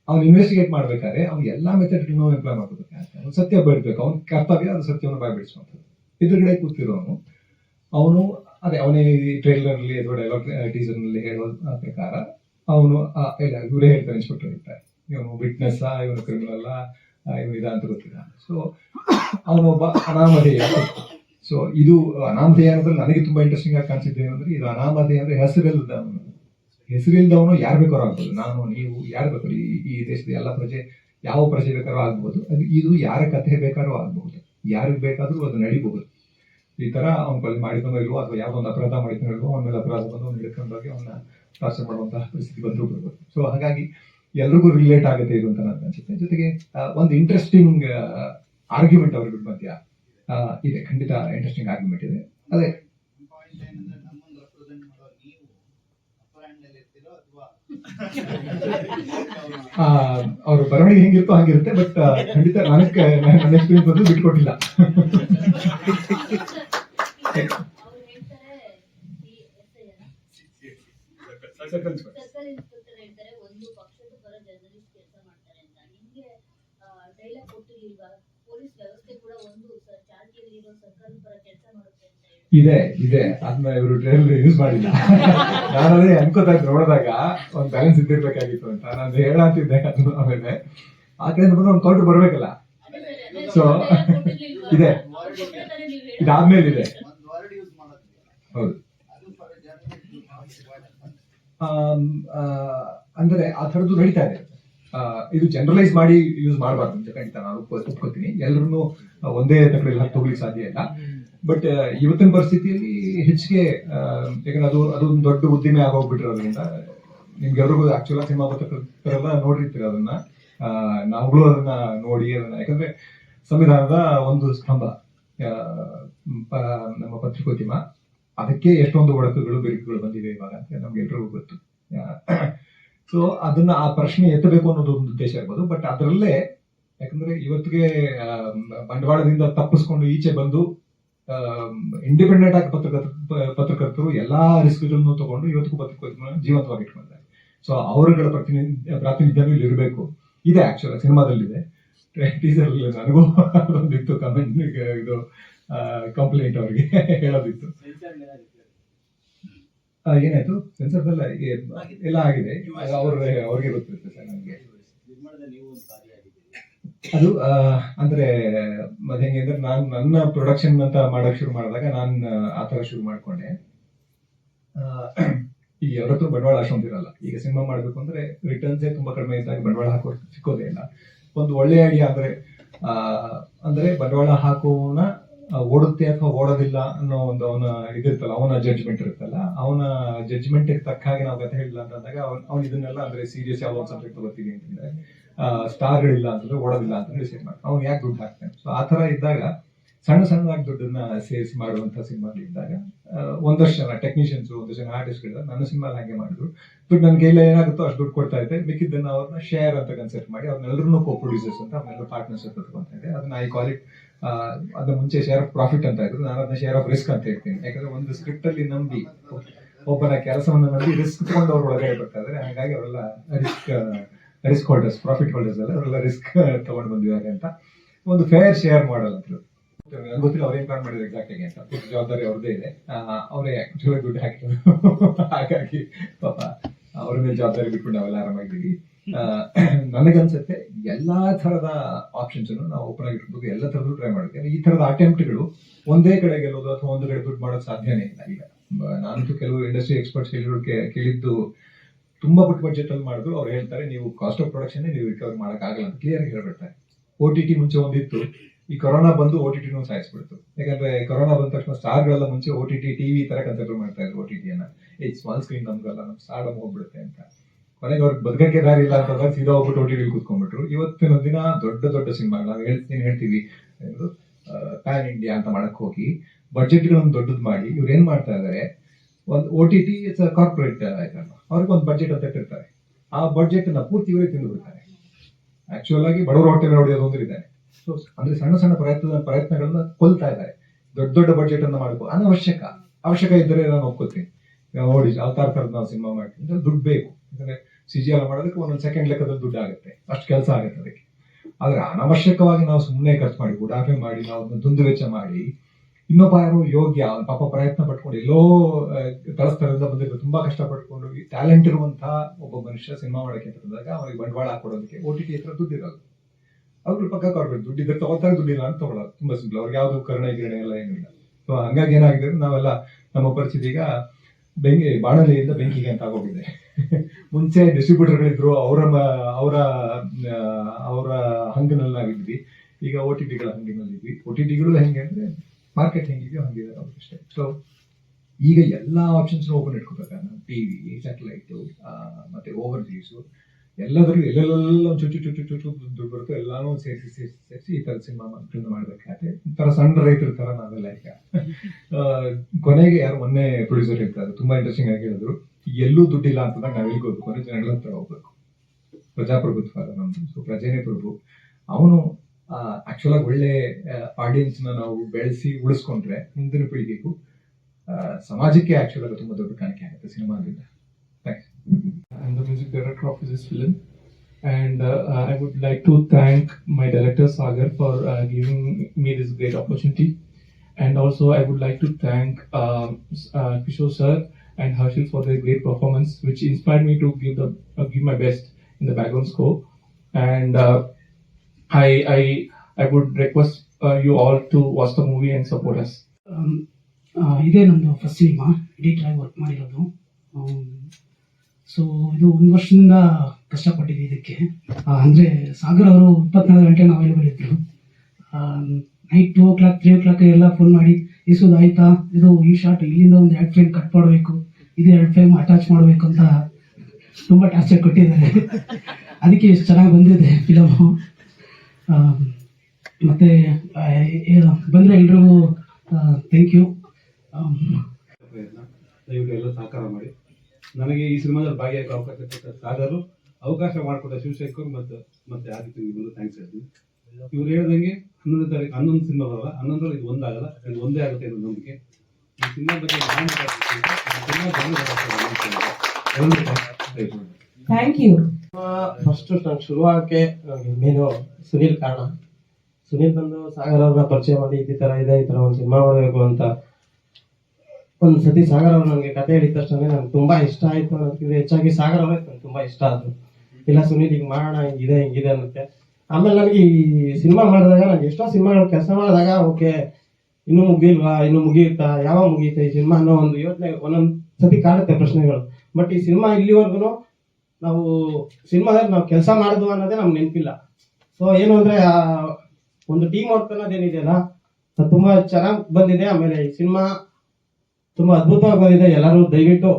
ಅವ್ನು ಇನ್ವೆಸ್ಟಿಗೇಟ್ ಮಾಡ್ಬೇಕಾದ್ರೆ ಅವ್ನು ಎಲ್ಲಾ ಮೆಥಡ್ಗಳನ್ನು ಎಂಪ್ಲಾಯ್ ಮಾಡ್ಕೋಬೇಕಾಗುತ್ತೆ. ಅವ್ನು ಸತ್ಯ ಬಿಡ್ಬೇಕು. ಅವ್ನ ಕರ್ತವ್ಯ, ಅದು ಸತ್ಯವನ್ನು ಬಾಯ್ ಬಿಡಿಸುವಂಥದ್ದು ಎದುರುಗಡೆ ಕೂತಿರೋನು, ಅವನು, ಅದೇ, ಅವನೇ ಟ್ರೈಲರ್ ಅಲ್ಲಿ ಅಥವಾ ಡೈಲಾಗ್ ಟೀಸರ್ನಲ್ಲಿ ಹೇಳೋ ಪ್ರಕಾರ, ಅವನು ಇಲ್ಲ, ಇವರೇ ಹೇಳ್ತಾರೆ ಇನ್ಸ್ಪೆಕ್ಟರ್ ಹೇಳ್ತಾರೆ. ಇವನು ವಿಟ್ನೆಸ್ ಇವನು ಕ್ರಿಮಿನಲ್ ಇವನು ಇದ ಅಂತ ಗೊತ್ತಿಲ್ಲ. ಸೊ ಅವನೊಬ್ಬ ಅನಾಮಧೇಯ. ಸೊ ಇದು ಅನಾಮಧೇಯ ಅನ್ನೋದ್ರಲ್ಲಿ ನನಗೆ ತುಂಬಾ ಇಂಟ್ರೆಸ್ಟಿಂಗ್ ಆಗಿ ಕಾಣಿಸಿದ್ದೇನೆ ಅಂದ್ರೆ ಇದು ಅನಾಮಧೇಯ ಅಂದ್ರೆ ಹೆಸರಿಲ್ಲದವನು ಹೆಸರಿಲ್ದವನು ಯಾರು ಬೇಕಾದ್ರೂ ಆಗ್ಬೋದು. ನಾನು, ನೀವು ಯಾರು ಬೇಕಾದ್ರೂ ಈ ದೇಶದ ಎಲ್ಲ ಪ್ರಜೆ, ಯಾವ ಪ್ರಜೆ ಬೇಕಾದ್ರೂ ಆಗ್ಬೋದು. ಅದು ಇದು ಯಾರ ಕಥೆ ಬೇಕಾದ್ರೂ ಆಗ್ಬಹುದು ಯಾರಿಗೆ ಬೇಕಾದರೂ ಅದು ನಡಿಬಹುದು. ಈ ತರ ಅವ್ನು ಮಾಡಿದನೋ ಇಲ್ವೋ ಅಥವಾ ಯಾವುದೋ ಒಂದು ಅಪರಾಧ ಮಾಡಿದ್ನೋ ಇಲ್ವೋ ಅವನ ಮೇಲೆ ಅಪರಾಧ ಬಂದು ಅವ್ನು ಹಿಡ್ಕೊಂಡೋಗಿ ಅವನ್ನ ಟಾರ್ಚರ್ ಮಾಡುವಂತಹ ಪರಿಸ್ಥಿತಿ ಬಂದರೂ ಬರ್ಬೋದು ಸೊ ಹಾಗಾಗಿ ಎಲ್ರಿಗೂ ರಿಲೇಟ್ ಆಗುತ್ತೆ ಇದು ಅಂತ ನನಗೆ ಅನ್ಸುತ್ತೆ. ಜೊತೆಗೆ ಒಂದು ಇಂಟ್ರೆಸ್ಟಿಂಗ್ ಆರ್ಗ್ಯುಮೆಂಟ್ ಅವ್ರಿಗೆ ಮಧ್ಯ ಇದೆ. ಖಂಡಿತ ಇಂಟ್ರೆಸ್ಟಿಂಗ್ ಆರ್ಗ್ಯುಮೆಂಟ್ ಇದೆ. ಅದೇ ಪಾಯಿಂಟ್ ಏನಂದ್ರೆ ನಮ್ಮನ್ನು ರೆಪ್ರೆಸೆಂಟ್ ಮಾಡೋ ನೀವು ಅಪ್ಪರ್ ಹ್ಯಾಂಡ್ ಅಲ್ಲಿ ಇರ್ತೀರೋ ಅಥವಾ ಅವ್ರ ಬರವಣಿಗೆ ಹೆಂಗಿರ್ತೋ ಹಾಗಿರುತ್ತೆ ಬಟ್ ಖಂಡಿತ ನನಗೆ ನನ್ನ ಎಕ್ಸ್ಪೀರಿಯನ್ಸ್ ಬಂದು ಬಿಟ್ಕೊಟ್ಟಿಲ್ಲ ಅವ್ರು ಹೇಳ್ತಾರೆ ಈ ಎಸ್ಐ ಸರ್ಕಲ್ ಇನ್ಸ್ಪೆಕ್ಟರ್ ಹೇಳ್ತಾರೆ ಒಂದು ಪಕ್ಷದ ಪರ ಜರ್ನಲಿಸ್ಟ್ ಕೆಲಸ ಮಾಡ್ತಾರೆ ಅಂತ ನಿಮ್ಗೆ ಡೈಲಾಗ್ ಕೊಟ್ಟಿರ್ಲಿಲ್ವಾ ಪೊಲೀಸ್ ವ್ಯವಸ್ಥೆ ಕೂಡ ಒಂದು ಚಾಲ್ತಿಯಲ್ಲಿ ಇರೋ ಸರ್ಕಲ್ ಪರ ಕೆಲಸ ಮಾಡುತ್ತೆ ಅಂತ ಹೇಳಿ ಇದೆ ಇದೆ. ಅದನ್ನ ಇವರು ಟ್ರೈಲ್ ಯೂಸ್ ಮಾಡಿಲ್ಲ. ನಾನು ಅದೇ ಅನ್ಕೋತಾ ನೋಡಿದಾಗ, ಒಂದು ಬ್ಯಾಲೆನ್ಸ್ ಇದ್ದಿರ್ಬೇಕಾಗಿತ್ತು ಅಂತ. ನಾನು ಹೇಳಂತಿದ್ದೆ ಅದನ್ನ ಆಮೇಲೆ. ಆ ಕಡೆ ಬಂದ್ರೆ ಒಂದು ಕೌಂಟರ್ ಬರ್ಬೇಕಲ್ಲ. ಅದೇ ಅದೇ ಕೊಟ್ಟಿರ್ಲಿಲ್ವಾ? ಇದೆ. ಇದಾದ್ಮೇಲೆ ಇದೆ. ಹೌದು ಅದು ಅಂದ್ರೆ ಆ ಥರದ್ದು ನಡೀತಾ ಇದೆ. ಇದು ಜನರಲೈಸ್ ಮಾಡಿ ಯೂಸ್ ಮಾಡಬಾರ್ದು ಅಂತ ಖಂಡಿತ ನಾನು ಒಪ್ಕೊ- ಒಪ್ಕೋತೀನಿ. ಎಲ್ಲರೂ ಒಂದೇ ತಕ್ಕಡಿ ಹೋಗ್ಲಿಕ್ಕೆ ಸಾಧ್ಯ ಇಲ್ಲ. ಬಟ್ ಇವತ್ತಿನ ಪರಿಸ್ಥಿತಿಯಲ್ಲಿ ಹೆಚ್ಚಿಗೆ ಯಾಕಂದ್ರೆ ಅದು, ಅದೊಂದು ದೊಡ್ಡ ಉದ್ದಿಮೆ ಆಗೋಗ್ಬಿಟ್ಟಿರೋದ್ರಿಂದ ನಿಮ್ಗೆ ಎಲ್ರಿಗೂ ಆಕ್ಚುಲ್ ಸಿನಿಮಾ ಪತ್ರಕರ್ತರೆಲ್ಲ ನೋಡಿರ್ತೀರ ಅದನ್ನ. ನಾವುಗಳು ಅದನ್ನ ನೋಡಿ ಅದನ್ನ, ಯಾಕಂದ್ರೆ ಸಂವಿಧಾನದ ಒಂದು ಸ್ತಂಭ ನಮ್ಮ ಪತ್ರಿಕೋದ್ಯಮ. ಅದಕ್ಕೆ ಎಷ್ಟೊಂದು ಒಡಕುಗಳು ಬೆಳಕುಗಳು ಬಂದಿವೆ ಇವಾಗ ಅಂತ ನಮ್ಗೆ ಎಲ್ರಿಗೂ ಗೊತ್ತು. ಸೊ ಅದನ್ನ ಆ ಪ್ರಶ್ನೆ ಎತ್ತಬೇಕು ಅನ್ನೋದು ಒಂದು ಉದ್ದೇಶ ಇರ್ಬೋದು. ಬಟ್ ಅದರಲ್ಲೇ, ಯಾಕಂದ್ರೆ ಇವತ್ತಿಗೆ ಬಂಡವಾಳದಿಂದ ತಪ್ಪಿಸ್ಕೊಂಡು ಈಚೆ ಬಂದು ಇಂಡಿಪೆಂಡೆಂಟ್ ಆಗಿ ಪತ್ರಕರ್ತ ಪತ್ರಕರ್ತರು ಎಲ್ಲಾ ರಿಸ್ಕ್ಗಳನ್ನು ತಗೊಂಡು ಇವತ್ತಿಗೂ ಪತ್ರಿಕೋದ್ಯಮ ಜೀವಂತವಾಗಿ ಇಟ್ಕೊಂಡಿದ್ದಾರೆ ಸೊ ಅವರುಗಳ ಪ್ರತಿನಿಧಿ ಪ್ರಾತಿನಿಧ್ಯನೂ ಇಲ್ಲಿ ಇರಬೇಕು. ಇದೆ ಆಕ್ಚುಲ್ ಸಿನಿಮಾದಲ್ಲಿದೆ. ಟೀಸರ್ ನನಗೂ ಅದೊಂದಿತ್ತು ಕಮೆಂಟ್ ಇದು ಕಂಪ್ಲೇಂಟ್ ಅವ್ರಿಗೆ ಹೇಳೋದಿತ್ತು. ಏನಾಯ್ತು? ಸೆನ್ಸರ್ ಎಲ್ಲ ಆಗಿದೆ. ಅವ್ರ ಅವ್ರಿಗೆ ಗೊತ್ತಿರುತ್ತೆ ಸರ್ ನನಗೆ ನಿರ್ಮಾಣದ ನೀವು ಒಂದು ಕಾರ್ಯ ಅದು ಅಂದ್ರೆ ಮತ್ತೆ ಹೆಂಗೆ ಅಂದ್ರೆ ನಾನು ನನ್ನ ಪ್ರೊಡಕ್ಷನ್ ಅಂತ ಮಾಡಕ್ ಶುರು ಮಾಡಿದಾಗ ನಾನು ಆತರ ತರ ಶುರು ಮಾಡ್ಕೊಂಡೆ. ಈಗ ಹತ್ರ ಬಂಡವಾಳ ಅಷ್ಟೊಂದು ಇರಲ್ಲ. ಈಗ ಸಿನಿಮಾ ಮಾಡ್ಬೇಕು ಅಂದ್ರೆ ರಿಟರ್ನ್ಸ್ ತುಂಬಾ ಕಡಿಮೆ ಇದ್ದಾಗ ಬಂಡವಾಳ ಹಾಕೋ ಸಿಕ್ಕೋದೇ ಇಲ್ಲ. ಒಂದು ಒಳ್ಳೆ ಐಡಿಯಾ ಅಂದ್ರೆ ಅಂದ್ರೆ ಬಂಡವಾಳ ಹಾಕೋನ ಓಡುತ್ತೆ ಅಥವಾ ಓಡೋದಿಲ್ಲ ಅನ್ನೋ ಒಂದು ಅವನ ಇದಿರ್ತಲ್ಲ, ಅವನ ಜಡ್ಜ್ಮೆಂಟ್ ಇರುತ್ತಲ್ಲ, ಅವನ ಜಡ್ಜ್ಮೆಂಟ್ ತಕ್ಕ ಹಾಗೆ ನಾವು ಕಥೆ ಹೇಳಿಲ್ಲ ಅಂತ ಅಂದಾಗ ಅವ್ನು ಅವ್ನು ಇದನ್ನೆಲ್ಲ ಅಂದ್ರೆ ಸೀರಿಯಸ್ ಯಾವ ಸಬ್ಜೆಕ್ಟ್ ತಗೋತೀವಿ ಅಂತಂದ್ರೆ ಸ್ಟಾರ್ಗಳಿಲ್ಲ ಅಂತಂದ್ರೆ, ಓಡೋದಿಲ್ಲ ಅಂತ ಡಿಸೈಡ್ ಮಾಡಿ ಅವ್ನು ಯಾಕೆ ದುಡ್ಡು ಹಾಕ್ತಾನೆ? ಸೊ ಆ ತರ ಇದ್ದಾಗ, ಸಣ್ಣ ಸಣ್ಣದಾಗಿ ದುಡ್ಡನ್ನ ಸೇರಿಸಿ ಮಾಡುವಂತ ಸಿನಿಮಾಗಳಿದ್ದಾಗ ಒಂದಷ್ಟು ಜನ ಟೆಕ್ನಿಷಿಯನ್ಸ್ ಒಂದಷ್ಟು ಜನ ಆರ್ಟಿಸ್ಟ್ಗಳಿದ್ದಾರೆ ನನ್ನ ಸಿನಿಮಾ ಹಾಗೆ ಮಾಡಿದ್ರು. ದುಡ್ಡು ನನ್ನ ಕೈಲಿ ಏನಾಗುತ್ತೋ ಅಷ್ಟು ದುಡ್ಡು ಕೊಡ್ತಾ ಇದ್ದೆ. ಮಿಕ್ಕಿದ್ದನ್ನ ಅವ್ರನ್ನ ಶೇರ್ ಅಂತ ಕನ್ಸೆಪ್ಟ್ ಮಾಡಿ ಅವ್ರನ್ನೆಲ್ಲರೂ ಕೋ ಪ್ರೊಡ್ಯೂಸರ್ಸ್ ಅಂತ ಪಾರ್ಟ್ನರ್ಸ್ ಅಂತ ತಗೊಂತಾ ಇದ್ದೆ. ಅದನ್ನ ಐ ಕಾಲ್ ಇಟ್ ಅದನ್ನ ಮುಂಚೆ ಶೇರ್ ಆಫ್ ಪ್ರಾಫಿಟ್ ಅಂತ ಇದ್ರು. ನಾನು ಅದನ್ನ ಶೇರ್ ಆಫ್ ರಿಸ್ಕ್ ಅಂತ ಹೇಳ್ತೀನಿ. ಯಾಕಂದ್ರೆ ಒಂದು ಸ್ಕ್ರಿಪ್ಟ್ ಅಲ್ಲಿ ನಂಬಿ, ಒಬ್ಬನ ಕೆಲಸವನ್ನು ನಂಬಿ ರಿಸ್ಕ್ ತಗೊಂಡು ಅವ್ರ ಒಳಗಡೆ ಬರ್ತಾ ಇದ್ದಾರೆ. ಹಾಗಾಗಿ ಅವರೆಲ್ಲ risk risk holders profit holders ಅಲ್ಲ ಅವರೆಲ್ಲ ರಿಸ್ಕ್ [LAUGHS] ತಗೊಂಡು ಬಂದಿದ್ದಾರೆ ಅಂತ. ಒಂದು ಫೇರ್ ಶೇರ್ ಮಾಡಲ್ ಅಂತ ಗೊತ್ತಿಲ್ಲ ಅವ್ರೇನ್ ಪ್ಲಾನ್ ಮಾಡಿದ್ರು ಎಕ್ಸಾಕ್ಟ್ ಆಗಿ ಅಂತ. ಜವಾಬ್ದಾರಿ ಅವ್ರದ್ದೇ ಇದೆ. ಅವರೇ ಆಕ್ಚುಲಿ ದುಡ್ಡು ಹಾಕಿದ್ರು. [LAUGHS] ಹಾಗಾಗಿ ಪಾಪ ಅವ್ರ ಮೇಲೆ ಜವಾಬ್ದಾರಿ ಬಿಟ್ಬಿಟ್ಟು ನಾವೆಲ್ಲ ಆರಾಮಾಗಿದ್ದೀವಿ. [CLEARS THROAT] ನನಗನ್ಸುತ್ತೆ ಎಲ್ಲಾ ತರದ ಆಪ್ಷನ್ಸ್ ನಾವು ಓಪನ್ ಆಗಿ ಎಲ್ಲ ತರದ್ದು ಟ್ರೈ ಮಾಡ್ತೀವಿ ಈ ತರದ ಅಟೆಂಪ್ಟ್ಗಳು ಒಂದೇ ಕಡೆ ಗೆಲ್ಲೋದು ಅಥವಾ ಒಂದು ಕಡೆ ದುಡ್ಡು ಮಾಡೋದು ಸಾಧ್ಯನೇ ಇಲ್ಲ. ಈಗ ನಾನಂತೂ ಕೆಲವು ಇಂಡಸ್ಟ್ರಿ ಎಕ್ಸ್ಪರ್ಟ್ಸ್ ಹೇಳಿರೋ ಕೇಳಿದ್ದು ತುಂಬಾ ಪುಟ್ಟ ಬಜೆಟ್ ಅಲ್ಲಿ ಮಾಡಿದ್ರು, ಅವ್ರು ಹೇಳ್ತಾರೆ, ನೀವು ಕಾಸ್ಟ್ ಆಫ್ ಪ್ರೊಡಕ್ಷನ್ ನೀವು ರಿಕವರ್ ಮಾಡಕ್ ಆಗಲ್ಲ ಅಂತ ಕ್ಲಿಯರ್ ಹೇಳ್ಬಿಡ್ತಾರೆ ಓ ಟಿ ಟಿ ಮುಂಚೆ ಒಂದಿತ್ತು, ಈ ಕೊರೋನಾ ಬಂದು ಓ ಟಿ ಟಿನೂ ಸಾಯಿಸ್ಬಿಡ್ತು. ಯಾಕಂದ್ರೆ ಕೊರೋನಾ ಬಂದ ತಕ್ಷಣ ಸ್ಟಾರ್ಗಳೆಲ್ಲ ಮುಂಚೆ ಓ ಟಿ ಟಿ ಟಿವಿ ತರ ಕನ್ಸಿಡರ್ ಮಾಡ್ತಾ ಇದ್ರು ಓ ಟಿ ಟಿಯನ್ನ ಈ ಸ್ಮಾಲ್ ಸ್ಕ್ರೀನ್ ನಮ್ಗೆಲ್ಲ ನಮ್ ಸ್ಟಾರ್ಡಮ್ ಹೋಗ್ಬಿಡುತ್ತೆ ಅಂತ. ಕೊನೆಗೆ ಅವ್ರಿಗೆ ಬದುಕಕ್ಕೆ ದಾರಿ ಇಲ್ಲ ಅಂತಂದಾಗ ಸೀದಾ ಹೋಗ್ಬಿಟ್ಟು ಓ ಟಿ ಟಿಲಿ ಕೂತ್ಕೊಂಡ್ಬಿಟ್ರು. ಇವತ್ತಿನ ದಿನ ದೊಡ್ಡ ದೊಡ್ಡ ಸಿನಿಮಾಗಳು ನಾವು ಹೇಳ್ತೀನಿ ಹೇಳ್ತೀವಿ ಪ್ಯಾನ್ ಇಂಡಿಯಾ ಅಂತ ಮಾಡಕ್ ಹೋಗಿ ಬಜೆಟ್ಗಳನ್ನು ದೊಡ್ಡದು ಮಾಡಿ ಇವ್ರು ಏನ್ ಮಾಡ್ತಾ ಇದಾರೆ? ಒಂದು ಓ ಟಿ ಟಿ ಕಾರ್ಪೊರೇಟ್ ಆಯ್ತಲ್ಲ ಅವ್ರಿಗೆ ಒಂದು ಬಜೆಟ್ ಅಂತ ಇಟ್ಟಿರ್ತಾರೆ. ಆ ಬಜೆಟ್ನ ಪೂರ್ತಿ ಇವರೇ ತಿಂದು ಬಿಡ್ತಾರೆ. ಆಕ್ಚುಯಲ್ ಆಗಿ ಬಡವರ ಹೊಟ್ಟೆ ಹೊಡೆಯೋದು ಸೊ ಅಂದ್ರೆ ಸಣ್ಣ ಸಣ್ಣ ಪ್ರಯತ್ನ ಪ್ರಯತ್ನಗಳನ್ನ ಕೊಲ್ತಾ ಇದ್ದಾರೆ. ದೊಡ್ಡ ದೊಡ್ಡ ಬಜೆಟ್ ಅನ್ನ ಮಾಡಬೇಕು ಅನವಶ್ಯಕ. ಅವಶ್ಯಕ ಇದ್ದರೆ ನಾನು ಒಪ್ಕೋತೀನಿ ನೋಡಿ ಅವತಾರ ತರದ ನಾವು ಸಿನಿಮಾ ಮಾಡ್ತೀವಿ. ಅಂದ್ರೆ ದುಡ್ಡು ಬೇಕು. ಅಂದ್ರೆ ಸಿ ಜಿ ಎಲ್ಲ ಮಾಡೋದಕ್ಕೆ ಒಂದೊಂದು ಸೆಕೆಂಡ್ ಲೆಕ್ಕದಲ್ಲಿ ದುಡ್ಡು ಆಗುತ್ತೆ. ಅಷ್ಟು ಕೆಲಸ ಆಗುತ್ತೆ ಅದಕ್ಕೆ. ಆದ್ರೆ ಅನವಶ್ಯಕವಾಗಿ ನಾವು ಸುಮ್ಮನೆ ಖರ್ಚು ಮಾಡಿ, ಗುಡಾಫೆ ಮಾಡಿ, ನಾವು ಅದನ್ನ ದುಂದು ವೆಚ್ಚ ಮಾಡಿ ಇನ್ನೊಬ್ಬ ಯಾರೋ ಯೋಗ್ಯ ಅವ್ನು ಪಾಪ ಪ್ರಯತ್ನ ಪಟ್ಕೊಂಡು ಎಲ್ಲೋ ಆ, ತಳಸ್ತರದಿಂದ ಬಂದಿರೋ ತುಂಬಾ ಕಷ್ಟ ಪಟ್ಕೊಂಡು ಟ್ಯಾಲೆಂಟ್ ಇರುವಂತಹ ಒಬ್ಬ ಮನುಷ್ಯ ಸಿನಿಮಾ ಮಾಡಕ್ಕೆ ಅಂತ ಬಂದಾಗ ಅವನಿಗೆ ಬಂಡವಾಳ ಹಾಕೊಡೋದಕ್ಕೆ ಓ ಟಿ ಟಿ ಹತ್ರ ದುಡ್ಡು ಇರೋದು ಅವ್ರು ಪಕ್ಕ ಕೊಡ್ಬೇಕು ದುಡ್ಡು ಇದ್ರೆ ತಗೋತಾರೆ ದುಡ್ಡಿಲ್ಲ ಅಂತ ತಗೊಳ್ಳೋದು ತುಂಬಾ ಸಿಂಪಲ್ ಅವ್ರಿಗೆ ಯಾವ್ದು ಕರ್ಣ ಗಿರಣೆ ಎಲ್ಲ ಏನಿಲ್ಲ ಸೊ ಹಂಗಾಗಿ ಏನಾಗಿದೆ ನಾವೆಲ್ಲ ನಮ್ಮ ಪರಿಸ್ಥಿತಿ ಈಗ ಬೆಂಕಿ ಬಾಣಲೆಯಿಂದ ಬೆಂಕಿಗೆ ಅಂತ ಆಗೋಗಿದೆ. [LAUGHS] ಮುಂಚೆ ಡಿಸ್ಟ್ರಿಬ್ಯೂಟರ್ಗಳಿದ್ರು ಅವರ ಅವರ ಅವರ ಹಂಗಿನಲ್ಲಿ ನಾವಿದ್ವಿ ಈಗ ಓ ಟಿ ಟಿಗಳ ಹಂಗಿನಲ್ಲಿ ಇದ್ವಿ ಓ ಟಿ ಟಿಗಳು ಹೆಂಗೆ ಅಂದ್ರೆ ಮಾರ್ಕೆಟ್ ಹೆಂಗಿದೆಯೋ ಹಂಗಿದೆ ನಮ್ಗೆ ಅಷ್ಟೇ ಸೊ ಈಗ ಎಲ್ಲ ಆಪ್ಷನ್ಸ್ ಓಪನ್ ಇಟ್ಕೋಬೇಕಾದ್ರೆ ಟಿ ವಿ ಸ್ಯಾಟಲೈಟು ಮತ್ತೆ ಓವರ್ ಜೀಸು ಎಲ್ಲದರಲ್ಲೂ ಎಲ್ಲೆಲ್ಲ ಒಂದು ಚುಚ್ಚು ಚುಚ್ಚು ಚುಚ್ಚು ದುಡ್ಡು ಬರುತ್ತೋ. ಎಲ್ಲಾನು ಸೇರಿಸಿ ಸೇರಿಸಿ ಸೇರಿಸಿ ಈ ತರ ಸಿನಿಮಾ ಮಕ್ಕಳನ್ನ ಮಾಡಬೇಕಾದ್ರೆ ಒಂಥರ ಸಣ್ಣ ರೈತರ ಥರ ನಾವೆಲ್ಲ ಈಗ ಕೊನೆಗೆ ಯಾರು ಮೊನ್ನೆ ಪ್ರೊಡ್ಯೂಸರ್ ಹೇಳ್ತಾರೆ ತುಂಬಾ ಇಂಟ್ರೆಸ್ಟಿಂಗ್ ಆಗಿ ಹೇಳಿದ್ರು. ಎಲ್ಲೂ ದುಡ್ಡಿಲ್ಲ ಅಂತಂದಾಗ ನಾವು ಎಲ್ಲಿಗೆ ಹೋಗ್ಬೇಕು? ಅಂದ್ರೆ ಜನಗಳ ಹತ್ರ ಹೋಗ್ಬೇಕು. ಪ್ರಜಾಪ್ರಭುತ್ವ ಅಲ್ಲ ನಮ್ದು. ಸೊ ಪ್ರಜೆನೇ ಪ್ರಭು. ಅವನು ಆಕ್ಚುಲ್ ಆಗಿ ಒಳ್ಳೆ ಆಡಿಯನ್ಸ್ ನ ನಾವು ಬೆಳೆಸಿ ಉಳಿಸ್ಕೊಂಡ್ರೆ ಮುಂದಿನ ಪೀಳಿಗೆಗೂ ಆ, ಸಮಾಜಕ್ಕೆ ಆಕ್ಚುಲ್ ಆಗಿ ತುಂಬಾ ದೊಡ್ಡ ಕಾಣಿಕೆ ಆಗುತ್ತೆ ಸಿನಿಮಾದಿಂದ thanks I'm the music director of this film, and uh, I would like to thank my director Sagar for uh, giving me this great opportunity, and also I would like to thank uh, s- uh, Kishore sir and Harshil for their great performance, which inspired me to give the uh, give my best in the background score, and uh, I I I would request uh, you all to watch the movie and support us. Um, ಆ, ಇದೇ ನಮ್ಮದು ಫಸ್ಟ್ ಸಿನಿಮಾ ಎಡಿಟರ್ ಆಗಿ ವರ್ಕ್ ಮಾಡಿರೋದು. ಸೊ ಇದು ಒಂದು ವರ್ಷದಿಂದ ಕಷ್ಟಪಟ್ಟಿದ್ವಿ ಇದಕ್ಕೆ. ಆ, ಅಂದ್ರೆ ಸಾಗರ್ ಅವರು ಇಪ್ಪತ್ನಾಲ್ಕು ಗಂಟೆ ಅವೈಲೇಬಲ್ ಇದ್ರು. Night two o'clock three o'clock ಎಲ್ಲ ಫೋನ್ ಮಾಡಿ ಇಸೋದು ಆಯ್ತಾ? ಇದು ಈ ಶಾರ್ಟ್ ಇಲ್ಲಿಂದ ಒಂದು ಎರಡು ಫ್ರೇಮ್ ಕಟ್ ಮಾಡಬೇಕು. ಇದು ಎರಡು ಫ್ರೇಮ್ ಅಟ್ಯಾಚ್ ಮಾಡಬೇಕು ಅಂತ. ತುಂಬ ಟಾರ್ಚರ್ ಕೊಟ್ಟಿದ್ದಾರೆ. [LAUGHS] ಅದಕ್ಕೆ ಇಷ್ಟು ಚೆನ್ನಾಗಿ ಬಂದಿದೆ ಫಿಲಮು ಮತ್ತು ಬಂದರೆ ಎಲ್ರಿಗೂ ಥ್ಯಾಂಕ್ ಯು ದಯವಿಟ್ಟು ಎಲ್ಲ ಸಹಕಾರ ಮಾಡಿ. ನನಗೆ ಈ ಸಿನಿಮಾದಲ್ಲಿ ಭಾಗಿಯಾಗಿ ಅವಕಾಶ ಕೊಟ್ಟ ಸಾಗರು, ಅವಕಾಶ ಮಾಡಿಕೊಟ್ಟ ಶಿವಶೇಖರ್ ಮತ್ತು, ಮತ್ತೆ ಆದಿತ್ಯ ಇಬ್ಬರು ಥ್ಯಾಂಕ್ಸ್ ಹೇಳ್ತೀನಿ. ಇವ್ರು ಹೇಳ್ದಂಗೆ ಹನ್ನೊಂದು ತಾರೀಕು, ಹನ್ನೊಂದು ಸಿನಿಮಾ ಬರಲ್ಲ, ಹನ್ನೊಂದರಲ್ಲಿ ಇದು ಒಂದಾಗಲ್ಲ ಇದು ಒಂದೇ ಆಗುತ್ತೆ ಅನ್ನೋ ನಂಬಿಕೆ. ಈ ಸಿನಿಮಾ ಬಗ್ಗೆ ಸಿನಿಮಾ ಜನ ಥ್ಯಾಂಕ್ ಯು ಫಸ್ಟ್ ನಂಗೆ ಶುರುವಾಗಕ್ಕೆ ಮೇನು ಸುನೀಲ್ ಕಾರಣ. ಸುನೀಲ್ ಬಂದು ಸಾಗರ್ ಅವ್ರನ್ನ ಪರಿಚಯ ಮಾಡಿ, ಈ ತರ ಇದೆ, ಈ ತರ ಒಂದು ಸಿನಿಮಾ ಮಾಡಬೇಕು ಅಂತ. ಒಂದು ಸತಿ ಸಾಗರ್ ಅವ್ರು ನನಗೆ ಕತೆ ಹೇಳಿದ ತಕ್ಷಣ ನಂಗೆ ತುಂಬಾ ಇಷ್ಟ ಆಯ್ತು ಅನ್ನೋದಕ್ಕಿಂತ ಹೆಚ್ಚಾಗಿ ಸಾಗರ್ ಅವರೇ ನಂಗೆ ತುಂಬಾ ಇಷ್ಟ ಆದ್ರು ಇಲ್ಲ, ಸುನೀಲ್ ಈಗ ಮಾಡೋಣ, ಹಿಂಗಿದೆ ಹಿಂಗಿದೆ ಅನ್ನತ್ತೆ. ಆಮೇಲೆ ನನಗೆ ಈ ಸಿನಿಮಾ ಮಾಡಿದಾಗ ನಂಗೆ ಎಷ್ಟೋ ಸಿನಿಮಾಗಳು ಕೆಲಸ ಮಾಡಿದಾಗ, ಓಕೆ, ಇನ್ನೂ ಮುಗಿಲ್ವಾ, ಇನ್ನೂ ಮುಗಿಯುತ್ತಾ, ಯಾವಾಗ ಮುಗಿಯುತ್ತೆ ಈ ಸಿನಿಮಾ ಅನ್ನೋ ಒಂದು ಯೋಚನೆ ಒಂದೊಂದು ಸತಿ ಕಾಡುತ್ತೆ ಪ್ರಶ್ನೆಗಳು. ಬಟ್ ಈ ಸಿನಿಮಾ ಇಲ್ಲಿವರೆಗೂ ನಾವು ಸಿನಿಮಾದಲ್ಲಿ ನಾವು ಕೆಲಸ ಮಾಡಿದ್ವು ಅನ್ನೋದೇ ನಮ್ಗೆ ನೆನಪಿಲ್ಲ. ಸೊ ಏನು ಅಂದ್ರೆ ಒಂದು ಟೀಮ್ ವರ್ಕ್ ಅನ್ನೋದೇನಿದೆಯಲ್ಲ ಅದು ತುಂಬಾ ಚೆನ್ನಾಗಿ ಬಂದಿದೆ. ಆಮೇಲೆ ಈ ಸಿನಿಮಾ ತುಂಬಾ ಅದ್ಭುತವಾಗಿ ಬಂದಿದೆ. ಎಲ್ಲರೂ ದಯವಿಟ್ಟು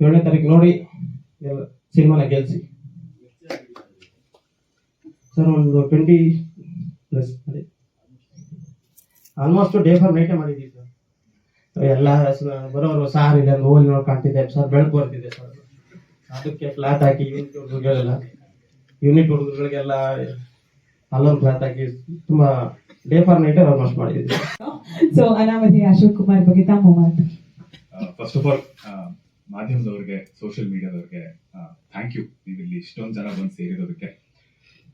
ಏಳನೇ ತಾರೀಕು ನೋಡಿ ಸಿನಿಮಾನ ಗೆಲ್ಸಿ. ಸರ್ ಒಂದು ಟ್ವೆಂಟಿ ಪ್ಲಸ್ ಮಾಡಿ ಆಲ್ಮೋಸ್ಟ್ ಡೇ ಫಾರ್ ನೈಟೇ ಮಾಡಿದ್ದೀವಿ ಸರ್ ಎಲ್ಲ, ಬರೋರು ಸಾರ್ ಇದೆ ನೋಡಿ ಕಾಣ್ತಿದೆ ಸರ್ ಬೆಳಕು ಬರ್ತಿದೆ ಸರ್ ಅದಕ್ಕೆ ಫ್ಲಾಟ್ ಹಾಕಿ ಯೂನಿಟ್ ಹುಡುಗರಿಗೆಲ್ಲ ಯೂನಿಟ್ ಹುಡುಗರುಗಳಿಗೆಲ್ಲ ಅಲ್ಲೊಂದು ಫ್ಲಾಟ್ ಹಾಕಿ ತುಂಬಾ ಡೇ ಫಾರ್ ನೈಟ್ ಆಲ್ಮೋಸ್ಟ್ ಮಾಡಿದ್ವಿ. ಸೊ ಅನಾಮಧೇಯ ಅಶೋಕ್ ಕುಮಾರ್ ಬಗ್ಗೆ ತಮ್ಮ ಮಾತು. ಫಸ್ಟ್ ಆಫ್ ಆಲ್ ಮಾಧ್ಯಮದವ್ರಿಗೆ ಸೋಷಿಯಲ್ ಮೀಡಿಯಾದವ್ರಿಗೆ ಥ್ಯಾಂಕ್ ಯು ನೀವು ಇಲ್ಲಿ ಇಷ್ಟೊಂದು ಜನ ಬಂದು ಸೇರಿರೋದಕ್ಕೆ.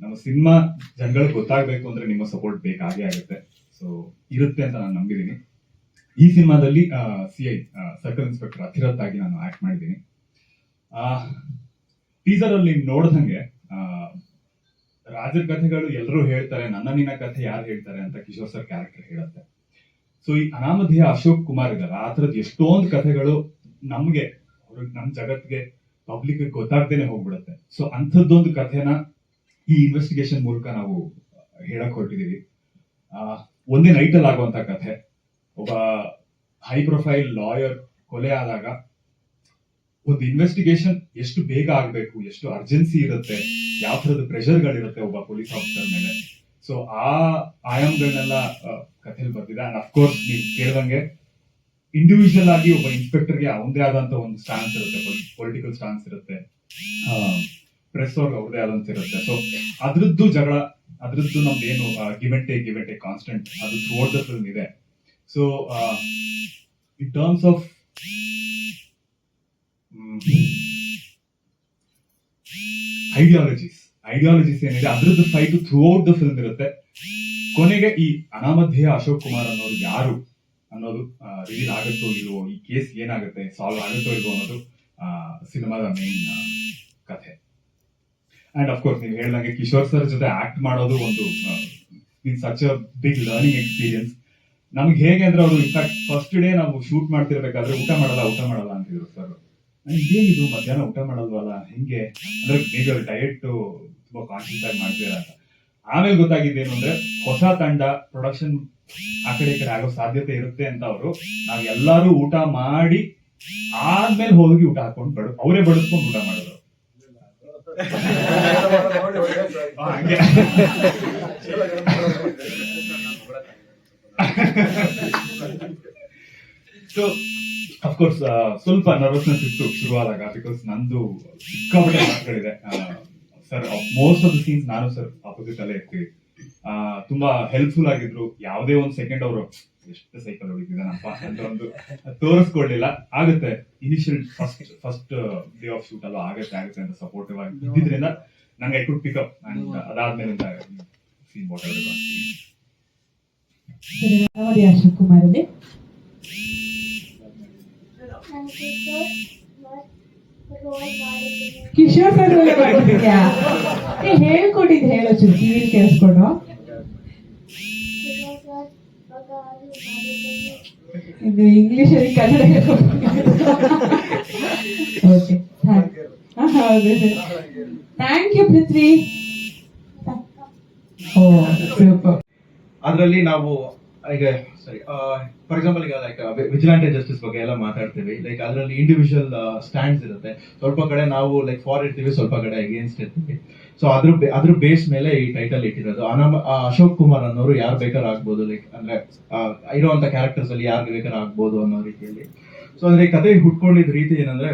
ನಮ್ಮ ಸಿನಿಮಾ ಜನಗಳಿಗೆ ಗೊತ್ತಾಗಬೇಕು ಅಂದ್ರೆ ನಿಮ್ಮ ಸಪೋರ್ಟ್ ಬೇಕಾಗೇ ಆಗುತ್ತೆ. ಸೊ ಇರುತ್ತೆ ಅಂತ ನಾನು ನಂಬಿದ್ದೀನಿ. ಈ ಸಿನಿಮಾದಲ್ಲಿ C I circle inspector Athirath ಆಗಿ ನಾನು ಆಕ್ಟ್ ಮಾಡಿದ್ದೀನಿ. ಟೀಸರ್ ಅಲ್ಲಿ ನೋಡ್ದಂಗೆ ರಾಜರ ಕಥೆಗಳು ಎಲ್ಲರೂ ಹೇಳ್ತಾರೆ, ನನ್ನ ನಿನ್ನ ಕಥೆ ಯಾರು ಹೇಳ್ತಾರೆ ಅಂತ ಕಿಶೋರ್ ಸರ್ ಕ್ಯಾರೆಕ್ಟರ್ ಹೇಳುತ್ತೆ. ಸೊ ಈ ಅನಾಮಧೇಯ ಅಶೋಕ್ ಕುಮಾರ್ ಇದಾರೆ ಆ ಥರದ್ದು ಎಷ್ಟೊಂದು ಕಥೆಗಳು ನಮ್ಗೆ ಅವ್ರಿಗೆ ನಮ್ ಜಗತ್ಗೆ ಪಬ್ಲಿಕ್ ಗೊತ್ತಾಗ್ದೇನೆ ಹೋಗ್ಬಿಡುತ್ತೆ. ಸೊ ಅಂಥದ್ದೊಂದು ಕಥೆನ ಈ ಇನ್ವೆಸ್ಟಿಗೇಷನ್ ಮೂಲಕ ನಾವು ಹೇಳಕ್ ಹೊರಟಿದೀವಿ. ಒಂದೇ ನೈಟಲ್ಲಿ ಆಗುವಂತ ಕಥೆ. ಒಬ್ಬ ಹೈ ಪ್ರೊಫೈಲ್ ಲಾಯರ್ ಕೊಲೆ ಆದಾಗ ಒಂದು ಇನ್ವೆಸ್ಟಿಗೇಷನ್ ಎಷ್ಟು ಬೇಗ ಆಗ್ಬೇಕು, ಎಷ್ಟು ಅರ್ಜೆನ್ಸಿ ಇರುತ್ತೆ, ಯಾವ ಥರದ ಪ್ರೆಷರ್ಗಳಿರುತ್ತೆ ಒಬ್ಬ ಪೊಲೀಸ್ ಆಫೀಸರ್ ಮೇಲೆ. ಸೊ ಆ ಆಯಾಮಗಳನ್ನೆಲ್ಲ ಕಥೆಯಲ್ಲಿ ಬರ್ತಿದೆ ಅಂಡ್ ಅಫ್ಕೋರ್ಸ್ ನೀವು ಕೇಳ್ದಂಗೆ ಇಂಡಿವಿಜುವಲ್ ಆಗಿ ಒಬ್ಬ ಇನ್ಸ್ಪೆಕ್ಟರ್ಗೆ ಅವನದೇ ಆದಂತ ಒಂದು ಸ್ಟಾನ್ಸ್ ಇರುತ್ತೆ ಪೊಲಿಟಿಕಲ್ ಸ್ಟಾನ್ಸ್ ಇರುತ್ತೆ. ಪ್ರೆಸ್ ಅವ್ರಿಗೆ ಅವ್ರದೇ ಆದಂತ ಇರುತ್ತೆ. ಸೊ ಅದ್ರದ್ದು ಜಗಳ, ಅದ್ರದ್ದು ನಮ್ದೇನು give and take give constant ಅದು ಥ್ರೂಔಟ್ ದ ಫಿಲ್ಮ್ ಇದೆ. So in terms of ideologies ideologies ಏನಿದೆ? ಅದ್ರದ್ದು fight throughout the film ಇರುತ್ತೆ. ಕೊನೆಗೆ ಈ ಅನಾಮಧೇಯ ಅಶೋಕ್ ಕುಮಾರ್ ಅನ್ನೋರು ಯಾರು ಅನ್ನೋದು ರಿಲೀಸ್ ಆಗುತ್ತೋ ಇಲ್ವೋ, ಈ ಕೇಸ್ ಏನಾಗುತ್ತೆ ಸಾಲ್ವ್ ಆಗುತ್ತೋ ಇಲ್ವೋ ಅನ್ನೋದು ಸಿನಿಮಾದ ಮೇನ್ ಕಥೆ. ಅಂಡ್ ಅಫ್ಕೋರ್ಸ್ ನೀವು ಹೇಳ್ದಂಗೆ ಕಿಶೋರ್ ಸರ್ ಜೊತೆ ಆಕ್ಟ್ ಮಾಡೋದು ಒಂದು in such a big learning experience ನಮ್ಗೆ ಹೇಗೆ ಅಂದ್ರೆ ಅವರು ಇನ್ಫ್ಯಾಕ್ಟ್ ಫಸ್ಟ್ ಡೇ ನಾವು ಶೂಟ್ ಮಾಡ್ತಿರ್ಬೇಕಾದ್ರೆ ಊಟ ಮಾಡಲ್ಲ ಊಟ ಮಾಡಲ್ಲ ಅಂತಿದ್ರು ಸರ್ ಇದೇನಿದು ಮಧ್ಯಾಹ್ನ ಊಟ ಮಾಡೋದ್ವಲ್ಲ ಹೆಂಗೆ ಅಂದ್ರೆ ಮೇಜರ್ ಡಯಟ್ ತುಂಬಾ ಕಾನ್ಶಿಯಸ್ ಆಗಿ ಮಾಡ್ತೀರಾ ಅಂತ. ಆಮೇಲೆ ಗೊತ್ತಾಗಿದ್ದೇನು ಅಂದ್ರೆ ಹೊಸ ತಂಡ ಪ್ರೊಡಕ್ಷನ್ ಆ ಕಡೆ ಈ ಕಡೆ ಆಗೋ ಸಾಧ್ಯತೆ ಇರುತ್ತೆ ಅಂತ ಅವರು ನಾವ್ ಎಲ್ಲಾರು ಊಟ ಮಾಡಿ ಆದ್ಮೇಲೆ ಹೋಗಿ ಊಟ ಹಾಕೊಂಡು ಬಡ ಅವರೇ ಬಡಿಸ್ಕೊಂಡು ಊಟ ಮಾಡಿದ್ರು [LAUGHS] ಆ, ಹಂಗೆ. [LAUGHS] ಸೊ ಅಫ್ಕೋರ್ಸ್ ಸ್ವಲ್ಪ ನರ್ವಸ್ನೆಸ್ ಇತ್ತು ಶುರುವಾದಾಗ ಬಿಕಾಸ್ ನಂದು ಸಿಕ್ಕಾಪಟ್ಟೆ ಮಾತಾಡಿದೆ sir most of the scenes ನಾನು ಸರ್ ಆಪೋಸಿಟ್ ಅಲ್ಲೇ ಇರ್ತೀವಿ. ತುಂಬಾ ಹೆಲ್ಪ್ಫುಲ್ ಆಗಿದ್ರು. ಯಾವುದೇ ಒಂದು ಸೆಕೆಂಡ್ ಅವರು, ಎಷ್ಟು ಸೈಕಲ್ ಹೊಡಿತಿದ್ದಾನಪ್ಪ ಅಂತ ಒಂದು ತೋರಿಸ್ಕೊಡ್ಲಿಲ್ಲ. ಆಗುತ್ತೆ. Initial first first day of shoot ಅಲ್ಲ ಆಗುತ್ತೆ ಆಗುತ್ತೆ ಅಂತ ಸಪೋರ್ಟಿವ್ ಆಗಿ ಇದ್ದಿದ್ರಿಂದ ನಂಗೆ I could pick up and ಅದಾದ್ಮೇಲೆ ಸೀನ್ ವಾಟ್ ಸರಿ ಅನಾಮಧೇಯ ಅಶೋಕ್ ಕುಮಾರ್ ಅಲ್ಲಿ ಕಿಶೋರ್ ಸರ್ ಒಳ್ಳೆ ಮಾಡ್ತಿದ್ಯಾ ಏ ಹೇಳ್ಕೊಟ್ಟಿದ್ ಹೇಳೋ ಚೂರು ಕಿವಿಲಿ ಕೇಳಿಸ್ಕೊಂಡು. ಇದು ಇಂಗ್ಲಿಷ್ ಅಲ್ಲಿ ಕನ್ನಡ ಓಕೆ ಹೌದು thank you Prithvi oh super ಅದರಲ್ಲಿ ನಾವು ಈಗ ಸಾರಿ ಫಾರ್ ಎಕ್ಸಾಂಪಲ್ ಈಗ ಲೈಕ್ ವಿಜಿಲಾಂಟೆ ಜಸ್ಟಿಸ್ ಬಗ್ಗೆ ಎಲ್ಲ ಮಾತಾಡ್ತೀವಿ. ಲೈಕ್ ಅದರಲ್ಲಿ ಇಂಡಿವಿಜುವಲ್ ಸ್ಟ್ಯಾಂಡ್ಸ್ ಇರುತ್ತೆ. ಸ್ವಲ್ಪ ಕಡೆ ನಾವು ಲೈಕ್ ಫಾರ್ ಇರ್ತೀವಿ, ಸ್ವಲ್ಪ ಕಡೆ ಅಗೇನ್ಸ್ಟ್ ಇರ್ತೀವಿ. ಸೊ ಅದ್ರ ಅದ್ರ ಬೇಸ್ ಮೇಲೆ ಈ ಟೈಟಲ್ ಇಟ್ಟಿರೋದು. ಅಶೋಕ್ ಕುಮಾರ್ ಅನ್ನೋರು ಯಾರು ಬೇಕಾದ್ರೂ ಆಗ್ಬೋದು ಲೈಕ್ ಅಂದ್ರೆ ಇರೋಂತ ಕ್ಯಾರೆಕ್ಟರ್ಸ್ ಅಲ್ಲಿ ಯಾರು ಬೇಕಾದ್ರೂ ಆಗ್ಬೋದು ಅನ್ನೋ ರೀತಿಯಲ್ಲಿ. ಸೊ ಅಂದ್ರೆ ಕತೆ ಹುಟ್ಕೊಂಡಿದ್ದ ರೀತಿ ಏನಂದ್ರೆ,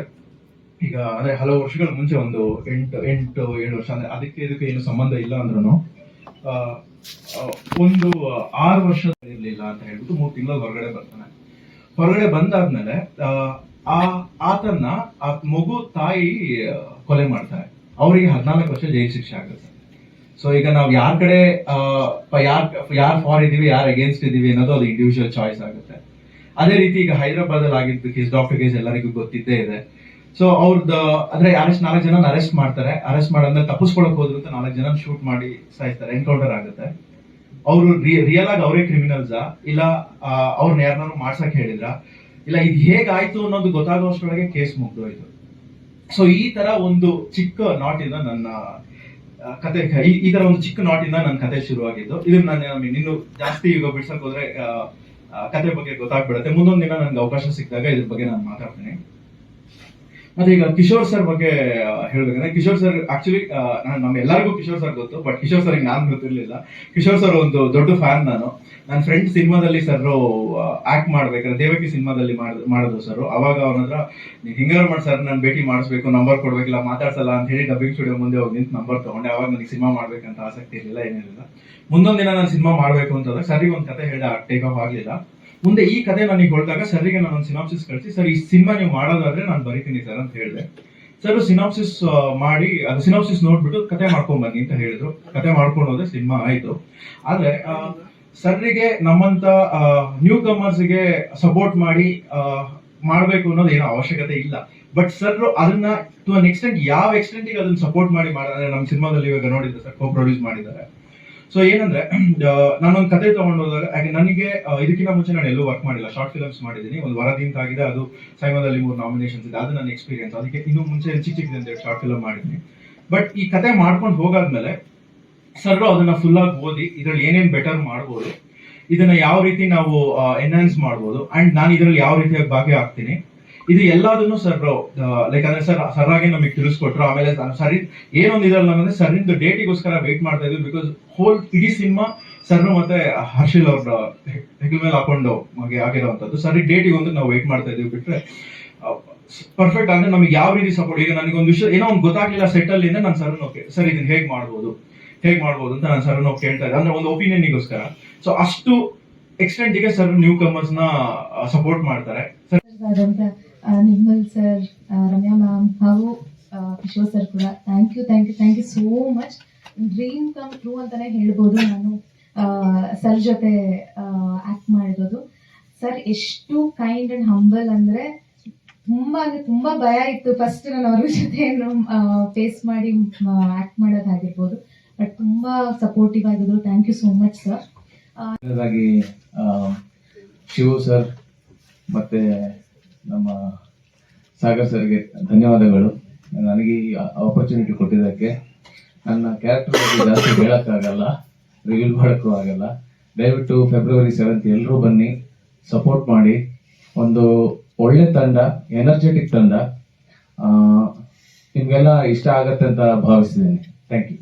ಈಗ, ಅಂದ್ರೆ ಹಲವು ವರ್ಷಗಳ ಮುಂಚೆ ಒಂದು ಎಂಟು ಎಂಟು, ಏಳು ವರ್ಷ, ಅಂದ್ರೆ ಅದಕ್ಕೆ ಇದಕ್ಕೆ ಏನು ಸಂಬಂಧ ಇಲ್ಲ ಅಂದ್ರೂ ಒಂದು ಆರು ವರ್ಷ ಅಂತ ಹೇಳ್ಬಿಟ್ಟು ಮೂರು ತಿಂಗಳ ಹೊರಗಡೆ ಬರ್ತಾನೆ. ಹೊರಗಡೆ ಬಂದಾದ್ಮೇಲೆ ಆ, ಆತನ್ನ ಆ ಮಗು ತಾಯಿ ಕೊಲೆ ಮಾಡ್ತಾರೆ. ಅವರಿಗೆ ಹದಿನಾಲ್ಕು ವರ್ಷ ಜೈಲು ಶಿಕ್ಷೆ ಆಗುತ್ತೆ. ಸೊ ಈಗ ನಾವು ಯಾರ ಕಡೆ ಯಾರ್ ಯಾರ್ ಫಾರ್ ಇದೀವಿ ಯಾರ್ ಅಗೇನ್ಸ್ಟ್ ಇದೀವಿ ಅನ್ನೋದು ಅದು ಇಂಡಿವಿಜುವಲ್ ಚಾಯ್ಸ್ ಆಗುತ್ತೆ. ಅದೇ ರೀತಿ ಈಗ ಹೈದರಾಬಾದ್ ಅಲ್ಲಿ ಆಗಿದ್ದು ಕೇಸ್ ಡಾಕ್ಟರ್ ಕೇಸ್ ಎಲ್ಲರಿಗೂ ಗೊತ್ತಿದ್ದೇ ಇದೆ. ಸೊ ಅವ್ರದ್ದು ಅಂದ್ರೆ ಅರೆಸ್ಟ್ ನಾಲ್ಕು ಜನ ಅರೆಸ್ಟ್ ಮಾಡ್ತಾರೆ ಅರೆಸ್ಟ್ ಮಾಡಂದ್ರೆ ತಪ್ಪಿಸ್ಕೊಳಕ್ ಹೋದ್ರು ಅಂತ ನಾಲ್ಕು ಜನ ಶೂಟ್ ಮಾಡಿ ಸಾಯಿಸ್ತಾರೆ ಎನ್ಕೌಂಟರ್ ಆಗುತ್ತೆ. ಅವರು ರಿಯಲ್ ಆಗಿ ಅವರೇ ಕ್ರಿಮಿನಲ್ಸಾ ಇಲ್ಲ ಅವ್ರನ್ನ ಯಾರನ್ನ ಮಾಡ್ಸಕ್ ಹೇಳಿದ್ರ? ಇಲ್ಲ, ಇದು ಹೇಗಾಯ್ತು ಅನ್ನೋದು ಗೊತ್ತಾಗೋಷ್ಟೊಳಗೆ ಕೇಸ್ ಮುಗ್ದೋಯ್ತು. ಸೊ ಈ ತರ ಒಂದು ಚಿಕ್ಕ ನಾಟಿಂದ ನನ್ನ ಕತೆ, ಈ- ತರ ಒಂದು ಚಿಕ್ಕ ನಾಟಿಂದ ನನ್ನ ಕತೆ ಶುರುವಾಗಿದ್ದು. ಇದನ್ನ ನಾನು ಇನ್ನು ಜಾಸ್ತಿ ಈಗ ಬಿಡ್ಸಕ್ ಹೋದ್ರೆ ಕತೆ ಬಗ್ಗೆ ಗೊತ್ತಾಗ್ಬಿಡುತ್ತೆ. ಮುಂದೊಂದು ದಿನ ನನ್ಗೆ ಅವಕಾಶ ಸಿಕ್ಕಿದಾಗ ಇದ್ರ ಬಗ್ಗೆ ನಾನು ಮಾತಾಡ್ತೀನಿ. ಮತ್ತೆ ಈಗ ಕಿಶೋರ್ ಸರ್ ಬಗ್ಗೆ ಹೇಳ್ಬೇಕಂದ್ರೆ ಕಿಶೋರ್ ಸರ್ ಆಕ್ಚುಲಿ ನಮ್ ಎಲ್ಲರಿಗೂ ಕಿಶೋರ್ ಸರ್ ಗೊತ್ತು ಬಟ್ ಕಿಶೋರ್ ಸರ್ ನಾನು ಗೊತ್ತಿರ್ಲಿಲ್ಲ. ಕಿಶೋರ್ ಸರ್ ಒಂದು ದೊಡ್ಡ ಫ್ಯಾನ್ ನಾನು. ನನ್ನ ಫ್ರೆಂಡ್ ಸಿನಿಮಾದಲ್ಲಿ ಸರ್ ಆಕ್ಟ್ ಮಾಡ್ಬೇಕಾದ್ರೆ ದೇವಕಿ ಸಿನಿಮಾದಲ್ಲಿ ಮಾಡಿದ್ರು ಸರ್. ಅವಾಗ ಅವನತ್ರ ಹಿಂಗಾರು ಮಾಡಿ ಸರ್, ನಾನು ಭೇಟಿ ಮಾಡಿಸ್ಬೇಕು ನಂಬರ್ ಕೊಡ್ಬೇಕಿಲ್ಲ, ಮಾತಾಡ್ಸಲ್ಲ ಅಂತ ಹೇಳಿ ಡಬ್ಬಿಂಗ್ ಸ್ಟುಡಿಯೋ ಮುಂದೆ ಹೋಗಿ ನಿಂತು ನಂಬರ್ ತಗೊಂಡೆ. ಅವಾಗ ನನಗೆ ಸಿನಿಮಾ ಮಾಡ್ಬೇಕಂತ ಆಸಕ್ತಿ ಇರಲಿಲ್ಲ, ಏನಿರಲಿಲ್ಲ. ಮುಂದೊಂದ್ ದಿನ ನಾನು ಸಿನಿಮಾ ಮಾಡ್ಬೇಕು ಅಂತಂದ್ರೆ ಸರಿ ಒಂದು ಕತೆ ಹೇಳಿ ಟೇಕ್ ಆಫ್ ಆಗ್ಲಿಲ್ಲ. ಮುಂದೆ ಈ ಕತೆ ನನಗೆ ಹೊಳ್ದಾಗ ಸರಿಗೆ ನಾನು ಒಂದು ಸಿನಾಪ್ಸಿಸ್ ಕಳಿಸಿ. ಸರ್, ಈ ಸಿನಿಮಾ ನೀವು ಮಾಡೋದಾದ್ರೆ ನಾನು ಬರಿತೀನಿ ಸರ್ ಅಂತ ಹೇಳಿದೆ. ಸರ್ ಸಿನಾಪ್ಸಿಸ್ ಮಾಡಿ, ಅದು ಸಿನಾಪ್ಸಿಸ್ ನೋಡ್ಬಿಟ್ಟು ಕತೆ ಮಾಡ್ಕೊಂಡ್ ಬನ್ನಿ ಅಂತ ಹೇಳಿದ್ರು. ಕತೆ ಮಾಡ್ಕೊಂಡು ಹೋದ್ರೆ ಸಿನಿಮಾ ಆಯ್ತು. ಆದ್ರೆ ಸರ್ರಿಗೆ ನಮ್ಮಂತ ನ್ಯೂ ಕಮರ್ಸ್ಗೆ ಸಪೋರ್ಟ್ ಮಾಡಿ ಮಾಡಬೇಕು ಅನ್ನೋದು ಏನೋ ಅವಶ್ಯಕತೆ ಇಲ್ಲ. ಬಟ್ ಸರ್ ಅದನ್ನ ಟು ಅನ್ ಎಕ್ಸ್ಟೆಂಟ್ ಯಾವ ಎಕ್ಸ್ಟೆಂಟ್ ಅದನ್ನ ಸಪೋರ್ಟ್ ಮಾಡಿ ಮಾಡಿದ್ರೆ ನಮ್ಮ ಸಿನಿಮಾದಲ್ಲಿ ಇವಾಗ ನೋಡಿದ್ರೆ ಸರ್ ಕೋ ಪ್ರೊಡ್ಯೂಸ್ ಮಾಡಿದ್ದಾರೆ. ಸೊ ಏನಂದ್ರೆ [CLEARS THROAT] ನಾನೊಂದು ಕತೆ ತಗೊಂಡೋದಾಗ, ಹಾಗೆ ನನಗೆ ಇದಕ್ಕಿಂತ ಮುಂಚೆ ನಾನು ಎಲ್ಲೂ ವರ್ಕ್ ಮಾಡಿಲ್ಲ. ಶಾರ್ಟ್ ಫಿಲ್ಮ್ಸ್ ಮಾಡಿದ್ದೀನಿ. ಒಂದು ವರದಿಂತ ಆಗಿದೆ ಅದು ಸೈಮದಲ್ಲಿ ಮೂರು ನಾಮಿನೇಷನ್ಸ್ ಇದೆ. ಅದು ನನ್ನ ಎಕ್ಸ್ಪೀರಿಯನ್ಸ್ ಅದಕ್ಕೆ ಇನ್ನೂ ಮುಂಚೆ ಚಿಕ್ಕ ಅಂತ ಶಾರ್ಟ್ ಫಿಲ್ಮ್ ಮಾಡಿದ್ದೀನಿ. ಬಟ್ ಈ ಕತೆ ಮಾಡ್ಕೊಂಡು ಹೋಗಾದ್ಮೇಲೆ ಸರ್ ಅದನ್ನ ಫುಲ್ ಆಗಿ ಓದಿ, ಇದ್ರಲ್ಲಿ ಏನೇನ್ ಬೆಟರ್ ಮಾಡ್ಬೋದು, ಇದನ್ನ ಯಾವ ರೀತಿ ನಾವು ಎನ್ಹಾನ್ಸ್ ಮಾಡ್ಬೋದು ಅಂಡ್ ನಾನು ಇದರಲ್ಲಿ ಯಾವ ರೀತಿಯಾಗಿ ಭಾಗಿ ಆಗ್ತೀನಿ ಇದು ಎಲ್ಲದನ್ನು ಸರ್ ಲೈಕ್ ಅಂದ್ರೆ ಸರ್ ಸರ್ ಆಗಿ ನಮಗೆ ತಿಳಿಸ್ಕೊಟ್ರು. ಆಮೇಲೆ ಸರಿ ಇದಲ್ಲ ಅಂದ್ರೆ ನಿಮ್ದು ಡೇಟಿಗೋಸ್ಕರ ವೇಟ್ ಮಾಡ್ತಾ ಇದ್ವಿ ಬಿಕಾಸ್ ಹೋಲ್ ಇಡೀ ಸಿನಿಮಾ ಸರ್ ಮತ್ತೆ ಹರ್ಷಿಲ್ ಅವ್ರ ಹೆಗಲ ಮೇಲೆ ಹಾಕೊಂಡು ಹಾಗೆ ಆಗಿರೋವಂಥದ್ದು ಸರಿ ಡೇಟಿಗೆ ಒಂದು ನಾವು ವೇಟ್ ಮಾಡ್ತಾ ಇದೀವಿ ಬಿಟ್ರೆ ಪರ್ಫೆಕ್ಟ್ ಅಂದ್ರೆ ನಮಗೆ ಯಾವ ರೀತಿ ಸಪೋರ್ಟ್ ಈಗ ನನಗೆ ಒಂದು ವಿಷಯ ಏನೋ ಒಂದು ಗೊತ್ತಾಗ್ಲಿಲ್ಲ ಸೆಟಲ್ ಇಂದ ನಾನು ಸರ್ ಓಕೆ ಸರ್ ಇದನ್ನ ಹೇಗ್ ಮಾಡ್ಬೋದು ಹೇಗ್ ಮಾಡ್ಬೋದು ಅಂತ ನಾನು ಸರ್ ಕೇಳ್ತಾ ಇದ್ದೆ. ಅಂದ್ರೆ ಒಂದು ಒಪಿನಿಯನ್ಗೋಸ್ಕರ ಸೊ ಅಷ್ಟು ಎಕ್ಸ್ಟೆಂಟ್ಗೆ ಸರ್ ನ್ಯೂ ಕಮರ್ಸ್ನ ಸಪೋರ್ಟ್ ಮಾಡ್ತಾರೆ. Sir Nirmal sir Ramya ma'am ಹಾಗೂ ಕಿಶೋರ್ ಸರ್ ಕೂಡ. Thank you thank you thank you so much dream come true ಅಂತಾನೆ ಹೇಳ್ಬೋದು ನಾನು. ಸರ್ ಜೊತೆ ಆಕ್ಟ್ ಮಾಡಿರೋದು. ಸರ್ ಎಷ್ಟು ಕೈಂಡ್ ಅಂಡ್ ಹಂಬಲ್ ಅಂದ್ರೆ ತುಂಬಾ ಅಂದ್ರೆ ತುಂಬಾ ಭಯ ಇತ್ತು. ಫಸ್ಟ್ ನಾನು ಅವ್ರ ಜೊತೆ ಫೇಸ್ ಮಾಡಿ ಆಕ್ಟ್ ಮಾಡೋದಾಗಿರ್ಬೋದು ಬಟ್ ತುಂಬಾ ಸಪೋರ್ಟಿವ್ ಆಗಿದ್ರು. Thank you so much sir Shivu sir ಮತ್ತೆ ನಮ್ಮ ಸಾಗರ್ ಸರ್ಗೆ ಧನ್ಯವಾದಗಳು. ನನಗೆ ಈ ಆಪರ್ಚುನಿಟಿ ಕೊಟ್ಟಿದ್ದಕ್ಕೆ ನನ್ನ ಕ್ಯಾರೆಕ್ಟರ್ ಬಗ್ಗೆ ಜಾಸ್ತಿ ಹೇಳೋಕ್ಕಾಗಲ್ಲ ರಿವೀಲ್ ಮಾಡೋಕ್ಕೂ ಆಗಲ್ಲ. ದಯವಿಟ್ಟು ಫೆಬ್ರವರಿ ಸೆವೆಂತ್ ಎಲ್ಲರೂ ಬನ್ನಿ ಸಪೋರ್ಟ್ ಮಾಡಿ. ಒಂದು ಒಳ್ಳೆ ತಂಡ ಎನರ್ಜೆಟಿಕ್ ತಂಡ. ನಿಮಗೆಲ್ಲ ಇಷ್ಟ ಆಗತ್ತೆ ಅಂತ ಭಾವಿಸಿದ್ದೀನಿ ಥ್ಯಾಂಕ್ ಯು